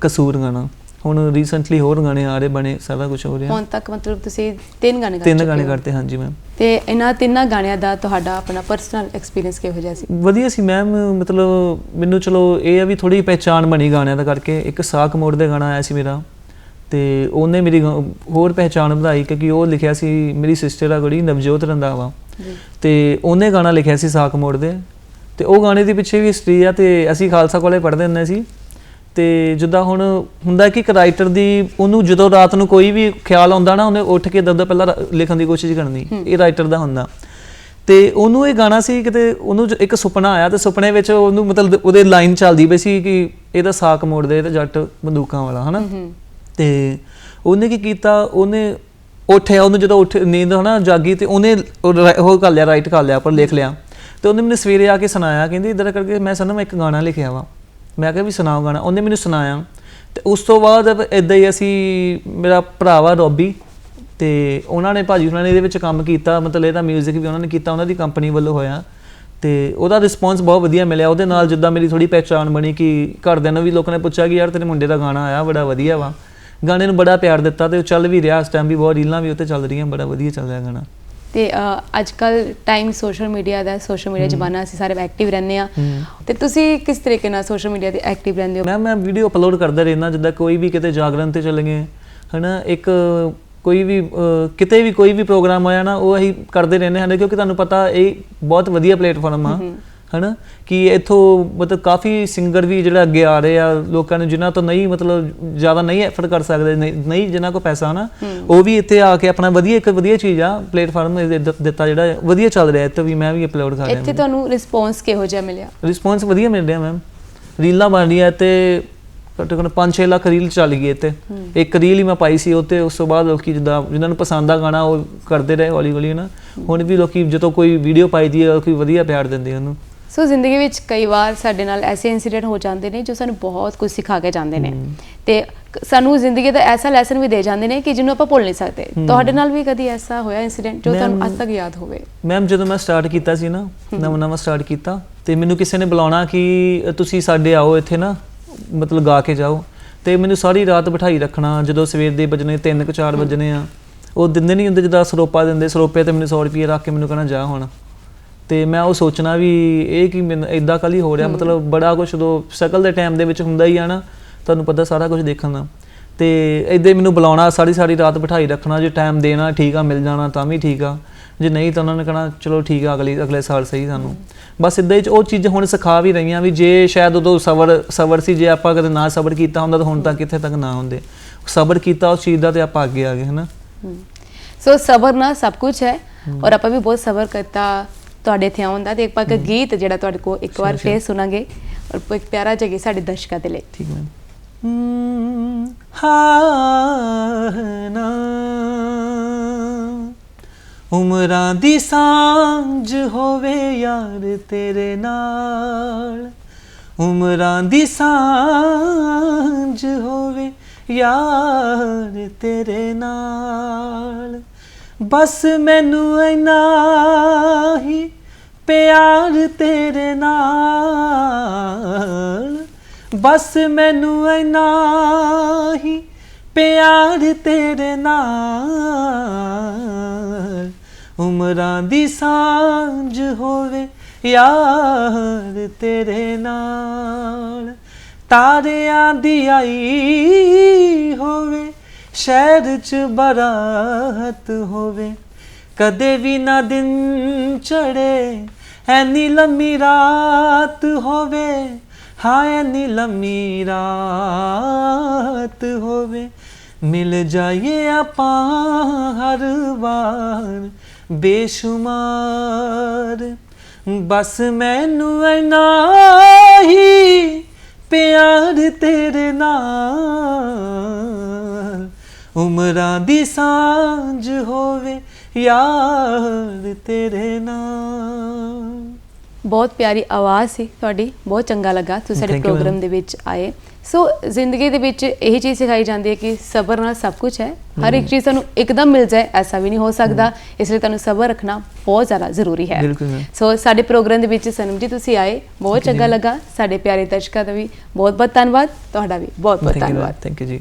ਕਸੂਰ ਗਾਣਾ। ਹੁਣ ਰੀਸੈਂਟਲੀ ਹੋਰ ਗਾਣੇ ਆ ਰਹੇ ਬਣੇ ਸਾਰਾ ਕੁਝ ਹੋ ਰਿਹਾ। ਹੁਣ ਤੱਕ ਮਤਲਬ ਤੁਸੀਂ ਤਿੰਨ ਗਾਣੇ ਤਿੰਨ ਗਾਣੇ। ਕਰਤੇ ਹਾਂਜੀ ਮੈਮ ਤੇ ਇਹਨਾਂ ਤਿੰਨਾਂ ਗਾਣਿਆਂ ਦਾ ਤੁਹਾਡਾ ਆਪਣਾ ਪਰਸਨਲ ਐਕਸਪੀਰੀਅੰਸ ਕਿਹੋ ਜਿਹਾ ਸੀ? ਵਧੀਆ ਸੀ ਮੈਮ ਮਤਲਬ ਮੈਨੂੰ ਚਲੋ ਇਹ ਆ ਵੀ ਥੋੜੀ ਪਹਿਚਾਣ ਬਣੀ ਗਾਣਿਆਂ ਦਾ ਕਰਕੇ। ਇੱਕ ਸਾਕ ਮੋੜ ਦੇ ਗਾਣਾ ਆਇਆ ਸੀ ਮੇਰਾ ਤੇ ਉਹਨੇ ਮੇਰੀ ਹੋਰ ਪਹਿਚਾਣ ਵਧਾਈ ਕਿਉਂਕਿ ਉਹ ਲਿਖਿਆ ਸੀ ਮੇਰੀ ਸਿਸਟਰ ਆ ਕੁੜੀ ਨਵਜੋਤ ਰੰਧਾਵਾ। ਜੀ। ਤੇ ਉਹਨੇ ਗਾਣਾ ਲਿਖਿਆ ਸੀ ਸਾਕ ਮੋੜ ਦੇ। ਤੇ ਉਹ ਗਾਣੇ ਦੇ ਪਿੱਛੇ ਵੀ ਹਿਸਟਰੀ ਆ ਤੇ ਅਸੀਂ ਖਾਲਸਾ ਕਾਲਜ ਪੜ੍ਹਦੇ ਹੁੰਦੇ ਸੀ। ਤੇ ਜਿੱਦਾਂ ਹੁਣ ਹੁੰਦਾ ਕਿ ਇੱਕ ਰਾਈਟਰ ਦੀ ਉਹਨੂੰ ਜਦੋਂ ਰਾਤ ਨੂੰ ਕੋਈ ਵੀ ਖਿਆਲ ਆਉਂਦਾ ਨਾ ਉਹਨੇ ਉੱਠ ਕੇ ਦਰਦ ਪਹਿਲਾਂ ਲਿਖਣ ਦੀ ਕੋਸ਼ਿਸ਼ ਕਰਨੀ ਇਹ ਰਾਈਟਰ ਦਾ ਹੁੰਦਾ। ਤੇ ਉਹਨੂੰ ਇਹ ਗਾਣਾ ਸੀ ਕਿਤੇ ਉਹਨੂੰ ਇੱਕ ਸੁਪਨਾ ਆਇਆ ਤੇ ਸੁਪਨੇ ਵਿੱਚ ਉਹਨੂੰ ਮਤਲਬ ਉਹਦੇ ਲਾਈਨ ਚੱਲਦੀ ਪਈ ਸੀ ਕਿ ਇਹਦਾ ਸਾਕ ਮੋੜਦੇ ਤੇ ਜੱਟ ਬੰਦੂਕਾਂ ਵਾਲਾ ਹਨਾ? ਤੇ ਉਹਨੇ ਕੀ ਕੀਤਾ ਉਹਨੇ ਉੱਠਿਆ ਉਹਨੂੰ ਜਦੋਂ ਉੱਠ ਨੀਂਦ ਹਨਾ ਜਾਗੀ ਤੇ ਉਹਨੇ ਉਹ ਕਰ ਲਿਆ ਰਾਈਟ ਕਰ ਲਿਆ ਪਰ ਲਿਖ ਲਿਆ। ਤੇ ਉਹਨੇ ਮੈਨੂੰ ਸਵੇਰੇ ਆ ਕੇ ਸੁਣਾਇਆ ਕਹਿੰਦੀ ਇਦਾਂ ਕਰਕੇ ਮੈਂ ਸਨਮ ਇੱਕ ਗਾਣਾ ਲਿਖਿਆ ਵਾ। ਮੈਂ ਕਿਹਾ ਵੀ ਸੁਣਾਓ ਗਾਣਾ, ਉਹਨੇ ਮੈਨੂੰ ਸੁਣਾਇਆ। ਤੇ ਉਸ ਤੋਂ ਬਾਅਦ ਇਦਾਂ ਹੀ ਅਸੀਂ, ਮੇਰਾ ਭਰਾਵਾ ਰੋਬੀ ਤੇ ਉਹਨਾਂ ਨੇ ਭਾਜੀ, ਉਹਨਾਂ ਨੇ ਇਹਦੇ ਵਿੱਚ ਕੰਮ ਕੀਤਾ, ਮਤਲਬ ਇਹਦਾ 뮤직 ਵੀ ਉਹਨਾਂ ਨੇ ਕੀਤਾ, ਉਹਨਾਂ ਦੀ ਕੰਪਨੀ ਵੱਲੋਂ ਹੋਇਆ। ਤੇ ਉਹਦਾ ਰਿਸਪੌਂਸ ਬਹੁਤ ਵਧੀਆ ਮਿਲਿਆ। ਉਹਦੇ ਨਾਲ ਜਿੱਦਾਂ ਮੇਰੀ ਥੋੜੀ ਪਹਿਚਾਣ ਬਣੀ ਕਿ ਘਰਦਿਆਂ ਨੂੰ ਵੀ ਲੋਕਾਂ ਨੇ ਪੁੱਛਿਆ ਕਿ ਯਾਰ ਤੇਰੇ ਮੁੰਡੇ ਦਾ ਗਾਣਾ ਆਇਆ, ਬੜਾ ਵਧੀਆ ਵਾ। ਗਾਣੇ ਨੂੰ ਬੜਾ ਪਿਆਰ ਦਿੱਤਾ ਤੇ ਉਹ ਚੱਲ ਵੀ ਰਿਹਾ, ਇਸ ਟਾਈਮ ਵੀ ਬਹੁਤ ਰੀਲਾਂ ਵੀ ਉੱਤੇ ਚੱਲ ਰਹੀਆਂ, ਬੜਾ ਵਧੀਆ ਚੱਲ ਰਿਹਾ ਗਾਣਾ। ਤੇ ਅੱਜ ਕੱਲ ਟਾਈਮ ਸੋਸ਼ਲ ਮੀਡੀਆ ਦਾ ਸੋਸ਼ਲ ਮੀਡੀਆ ਜ਼ਮਾਨਾ ਅਸੀਂ ਸਾਰੇ ਐਕਟਿਵ ਰਹਿੰਦੇ ਆ ਤੇ ਤੁਸੀਂ ਕਿਸ ਤਰੀਕੇ ਨਾਲ ਸੋਸ਼ਲ ਮੀਡੀਆ ਤੇ ਐਕਟਿਵ ਰਹਿੰਦੇ ਹੋ? ਮੈਂ ਮੈਂ ਵੀਡੀਓ ਅਪਲੋਡ ਕਰਦਾ ਰਹਿਣਾ ਜਿੱਦਾਂ ਕੋਈ ਵੀ ਕਿਤੇ ਜਾਗਰਣ ਤੇ ਚੱਲ ਗਏ ਹਨਾ ਇੱਕ ਕੋਈ ਵੀ ਕਿਤੇ ਵੀ ਕੋਈ ਵੀ ਪ੍ਰੋਗਰਾਮ ਆਇਆ ਨਾ ਉਹ ਅਸੀਂ ਕਰਦੇ ਰਹਿੰਦੇ ਹਾਂ ਕਿਉਂਕਿ ਤੁਹਾਨੂੰ ਪਤਾ ਇਹ ਬਹੁਤ ਵਧੀਆ ਪਲੇਟਫਾਰਮ ਆ। ਹਨਾ? ਕਿ ਇੱਥੋਂ ਮਤਲਬ ਕਾਫੀ ਸਿੰਗਰ ਵੀ ਜਿਹੜਾ ਅੱਗੇ ਆ ਰਹੇ ਆ ਲੋਕਾਂ ਨੂੰ ਜਿਨ੍ਹਾਂ ਤੋਂ ਨਹੀਂ ਮਤਲਬ ਜ਼ਿਆਦਾ ਨਹੀਂ ਐਫਰਟ ਕਰ ਸਕਦੇ ਨਹੀਂ ਨਹੀਂ ਜਿਨ੍ਹਾਂ ਕੋਲ ਪੈਸਾ ਨਾ ਉਹ ਵੀ ਇੱਥੇ ਆ ਕੇ ਆਪਣਾ ਵਧੀਆ ਇੱਕ ਵਧੀਆ ਚੀਜ਼ ਆ ਪਲੇਟਫਾਰਮ ਦਿੱਤਾ ਜਿਹੜਾ ਵਧੀਆ ਚੱਲ ਰਿਹਾ ਇੱਥੇ ਵੀ ਮੈਂ ਵੀ ਅਪਲੋਡ ਕਰ ਰਿਹਾ ਇੱਥੇ ਤੁਹਾਨੂੰ ਰਿਸਪੌਂਸ ਕਿਹੋ ਜਿਹਾ ਮਿਲਿਆ? ਰਿਸਪੌਂਸ ਵਧੀਆ ਮਿਲ ਰਿਹਾ ਮੈਮ ਰੀਲਾਂ ਬਣ ਰਹੀਆਂ ਤੇ ਘੱਟੋ ਘੱਟ 5-6 ਲੱਖ ਰੀਲ ਚੱਲ ਗਈ ਤੇ ਇੱਕ ਰੀਲ ਹੀ ਮੈਂ ਪਾਈ ਸੀ ਉੱਤੇ ਉਸ ਤੋਂ ਬਾਅਦ ਲੋਕੀ ਜਿੱਦਾਂ ਜਿਨ੍ਹਾਂ ਨੂੰ ਪਸੰਦ ਆ ਗਾਣਾ ਉਹ ਕਰਦੇ ਰਹੇ ਹੌਲੀ ਹੌਲੀ ਨਾ ਹੁਣ ਵੀ ਲੋਕੀ ਜਦੋਂ ਕੋਈ ਵੀਡੀਓ ਪਾਈ ਦੀ ਹੈ ਲੋਕੀ ਵਧੀਆ ਪਿਆਰ ਦਿੰਦੇ ਉਹਨੂੰ। ਸੋ ਜ਼ਿੰਦਗੀ ਵਿੱਚ ਕਈ ਵਾਰ ਸਾਡੇ ਨਾਲ ਐਸੇ ਇਨਸੀਡੈਂਟ ਹੋ ਜਾਂਦੇ ਨੇ ਜੋ ਸਾਨੂੰ ਬਹੁਤ ਕੁਝ ਸਿਖਾ ਕੇ ਜਾਂਦੇ ਨੇ। ਤੇ ਸਾਨੂੰ ਜ਼ਿੰਦਗੀ ਦਾ ਐਸਾ ਲੈਸਨ ਵੀ ਦੇ ਜਾਂਦੇ ਨੇ ਕਿ ਜਿਹਨੂੰ ਆਪਾਂ ਭੁੱਲ ਨਹੀਂ ਸਕਦੇ। ਤੁਹਾਡੇ ਨਾਲ ਵੀ ਕਦੀ ਐਸਾ ਹੋਇਆ ਇਨਸੀਡੈਂਟ ਜੋ ਤੁਹਾਨੂੰ ਅੱਜ ਤੱਕ ਯਾਦ ਹੋਵੇ? ਮੈਮ ਜਦੋਂ ਮੈਂ ਸਟਾਰਟ ਕੀਤਾ ਸੀ ਨਾ ਨਵਾਂ ਨਵਾਂ ਸਟਾਰਟ ਕੀਤਾ ਤੇ ਮੈਨੂੰ ਕਿਸੇ ਨੇ ਬੁਲਾਉਣਾ ਕਿ ਤੁਸੀਂ ਸਾਡੇ ਆਓ ਇੱਥੇ ਨਾ ਮਤਲਬ ਗਾ ਕੇ ਜਾਓ। ਤੇ ਮੈਨੂੰ ਸਾਰੀ ਰਾਤ ਬਿਠਾਈ ਰੱਖਣਾ ਜਦੋਂ ਸਵੇਰ ਦੇ ਵੱਜਣੇ 3 ਕੁ 4 ਵੱਜਣੇ ਆ ਉਹ ਦਿੰਦੇ ਨਹੀਂ ਹੁੰਦੇ ਜਿੱਦਾਂ ਸਰੋਪਾ ਦਿੰਦੇ ਸਰੋਪੇ ਤੇ ਮੈਨੂੰ 100 ਰੁਪਏ ਰੱਖ ਕੇ ਮੈਨੂੰ ਕਹਿਣਾ ਜਾ ਹੁਣ। ਤੇ ਮੈਂ ਉਹ ਸੋਚਣਾ ਵੀ ਇਹ ਕੀ ਮੈਨੂੰ ਇਦਾਂ ਕੱਲ ਹੀ ਹੋ ਰਿਹਾ ਮਤਲਬ ਬੜਾ ਕੁਝ ਉਦੋਂ ਸ਼ਕਲ ਦੇ ਟਾਈਮ ਦੇ ਵਿੱਚ ਹੁੰਦਾ ਹੀ ਆ ਨਾ ਤੁਹਾਨੂੰ ਪਤਾ ਸਾਰਾ ਕੁਝ ਦੇਖਣ ਦਾ। ਤੇ ਇਦਾਂ ਮੈਨੂੰ ਬੁਲਾਉਣਾ ਸਾਰੀ ਸਾਰੀ ਰਾਤ ਬਿਠਾਈ ਰੱਖਣਾ ਜੇ ਟਾਈਮ ਦੇਣਾ ਠੀਕ ਆ ਮਿਲ ਜਾਣਾ ਤਾਂ ਵੀ ਠੀਕ ਆ। ਜੇ ਨਹੀਂ ਤਾਂ ਉਹਨਾਂ ਨੇ ਕਹਣਾ ਚਲੋ ਠੀਕ ਆ ਅਗਲੀ ਅਗਲੇ ਸਾਲ ਸਹੀ ਸਾਨੂੰ। ਬਸ ਇਦਾਂ ਹੀ ਉਹ ਚੀਜ਼ ਹੁਣ ਸਿਖਾ ਵੀ ਰਹੀਆਂ ਵੀ ਜੇ ਸ਼ਾਇਦ ਉਦੋਂ ਸਬਰ ਸਬਰ ਸੀ ਜੇ ਆਪਾਂ ਕਦੇ ਨਾ ਸਬਰ ਕੀਤਾ ਹੁੰਦਾ ਤਾਂ ਹੁਣ ਤੱਕ ਕਿੱਥੇ ਤੱਕ ਨਾ ਹੁੰਦੇ। ਸਬਰ ਕੀਤਾ ਉਸ ਚੀਜ਼ ਦਾ ਤੇ ਆਪਾਂ ਅੱਗੇ ਆ ਗਏ ਹਨਾ। ਸੋ ਸਬਰ ਨਾਲ ਸਭ ਕੁਝ ਹੈ ਔਰ ਆਪਾਂ ਵੀ ਬਹੁਤ ਸਬਰ ਕਰਤਾ ਤੁਹਾਡੇ ਇੱਥੇ ਆਉਣ ਦਾ ਤੇ ਇੱਕ ਪੱਕ ਗੀਤ ਜਿਹੜਾ ਤੁਹਾਡੇ ਕੋਲ ਇੱਕ ਵਾਰ ਫੇਰ ਸੁਣਾਂਗੇ ਔਰ ਇੱਕ ਪਿਆਰਾ ਜਿਹਾ ਗੀਤ ਸਾਡੇ ਦਰਸ਼ਕਾਂ ਦੇ ਲਈ। ਠੀਕ ਹੈ ਹਾਂ ਨਾ। ਉਮਰਾਂ ਦੀ ਸਾਂਝ ਹੋਵੇ ਯਾਰ ਤੇਰੇ ਨਾਲ। ਉਮਰਾਂ ਦੀ ਸਾਂਝ ਹੋਵੇ ਯਾਰ ਤੇਰੇ ਨਾਲ। ਬਸ ਮੈਨੂੰ ਇਨਾ ਹੀ ਪਿਆਰ ਤੇਰੇ ਨਾਲ। ਬਸ ਮੈਨੂੰ ਇਨਾ ਹੀ ਪਿਆਰ ਤੇਰੇ ਨਾਲ। ਉਮਰਾਂ ਦੀ ਸਾਂਝ ਹੋਵੇ ਯਾਰ ਤੇਰੇ ਨਾਲ। ਤਾਰਿਆਂ ਦੀ ਆਈ ਹੋਵੇ, ਸ਼ਹਿਰ ਚ ਬਰਾਤ ਹੋਵੇ। ਕਦੇ ਵੀ ਨਾ ਦਿਨ ਚੜੇ ਐਨੀ ਲੰਮੀ ਰਾਤ ਹੋਵੇ ਹਾਂ ਐਨੀ ਲੰਮੀ ਰਾਤ ਹੋਵੇ। ਮਿਲ ਜਾਈਏ ਆਪਾਂ ਹਰ ਵਾਰ, ਬੇਸ਼ੁਮਾਰ। ਬਸ ਮੈਨੂੰ ਐਨਾ ਹੀ ਪਿਆਰ ਤੇਰੇ ਨਾਲ। ਉਮਰਾਂ ਦੀ ਸਾਂਝ ਹੋਵੇ ਯਾਰ ਤੇਰੇ ਨਾਲ। ਬਹੁਤ ਪਿਆਰੀ ਆਵਾਜ਼ ਸੀ ਤੁਹਾਡੀ ਬਹੁਤ ਚੰਗਾ ਲੱਗਾ ਤੁਸੀਂ ਸਾਡੇ ਪ੍ਰੋਗਰਾਮ. ਦੇ ਵਿੱਚ ਆਏ। ਸੋ ਜ਼ਿੰਦਗੀ ਦੇ ਵਿੱਚ ਇਹੀ ਚੀਜ਼ ਸਿਖਾਈ ਜਾਂਦੀ ਹੈ ਕਿ ਸਬਰ ਨਾਲ ਸਭ ਕੁਝ ਹੈ। ਹਰ ਇੱਕ ਚੀਜ਼ ਤੁਹਾਨੂੰ ਇੱਕਦਮ ਮਿਲ ਜਾਏ ਐਸਾ ਵੀ ਨਹੀਂ ਹੋ ਸਕਦਾ। ਇਸ ਲਈ ਤੁਹਾਨੂੰ ਸਬਰ ਰੱਖਣਾ ਬਹੁਤ ਜ਼ਿਆਦਾ ਜ਼ਰੂਰੀ ਹੈ. ਸੋ ਸਾਡੇ ਪ੍ਰੋਗਰਾਮ ਦੇ ਵਿੱਚ ਸਨਮ ਜੀ ਤੁਸੀਂ ਆਏ ਬਹੁਤ ਚੰਗਾ. ਲੱਗਾ। ਸਾਡੇ ਪਿਆਰੇ ਦਰਸ਼ਕਾਂ ਦਾ ਵੀ ਬਹੁਤ ਬਹੁਤ ਧੰਨਵਾਦ। ਤੁਹਾਡਾ ਵੀ ਬਹੁਤ ਬਹੁਤ ਧੰਨਵਾਦ। ਥੈਂਕ ਯੂ ਜੀ।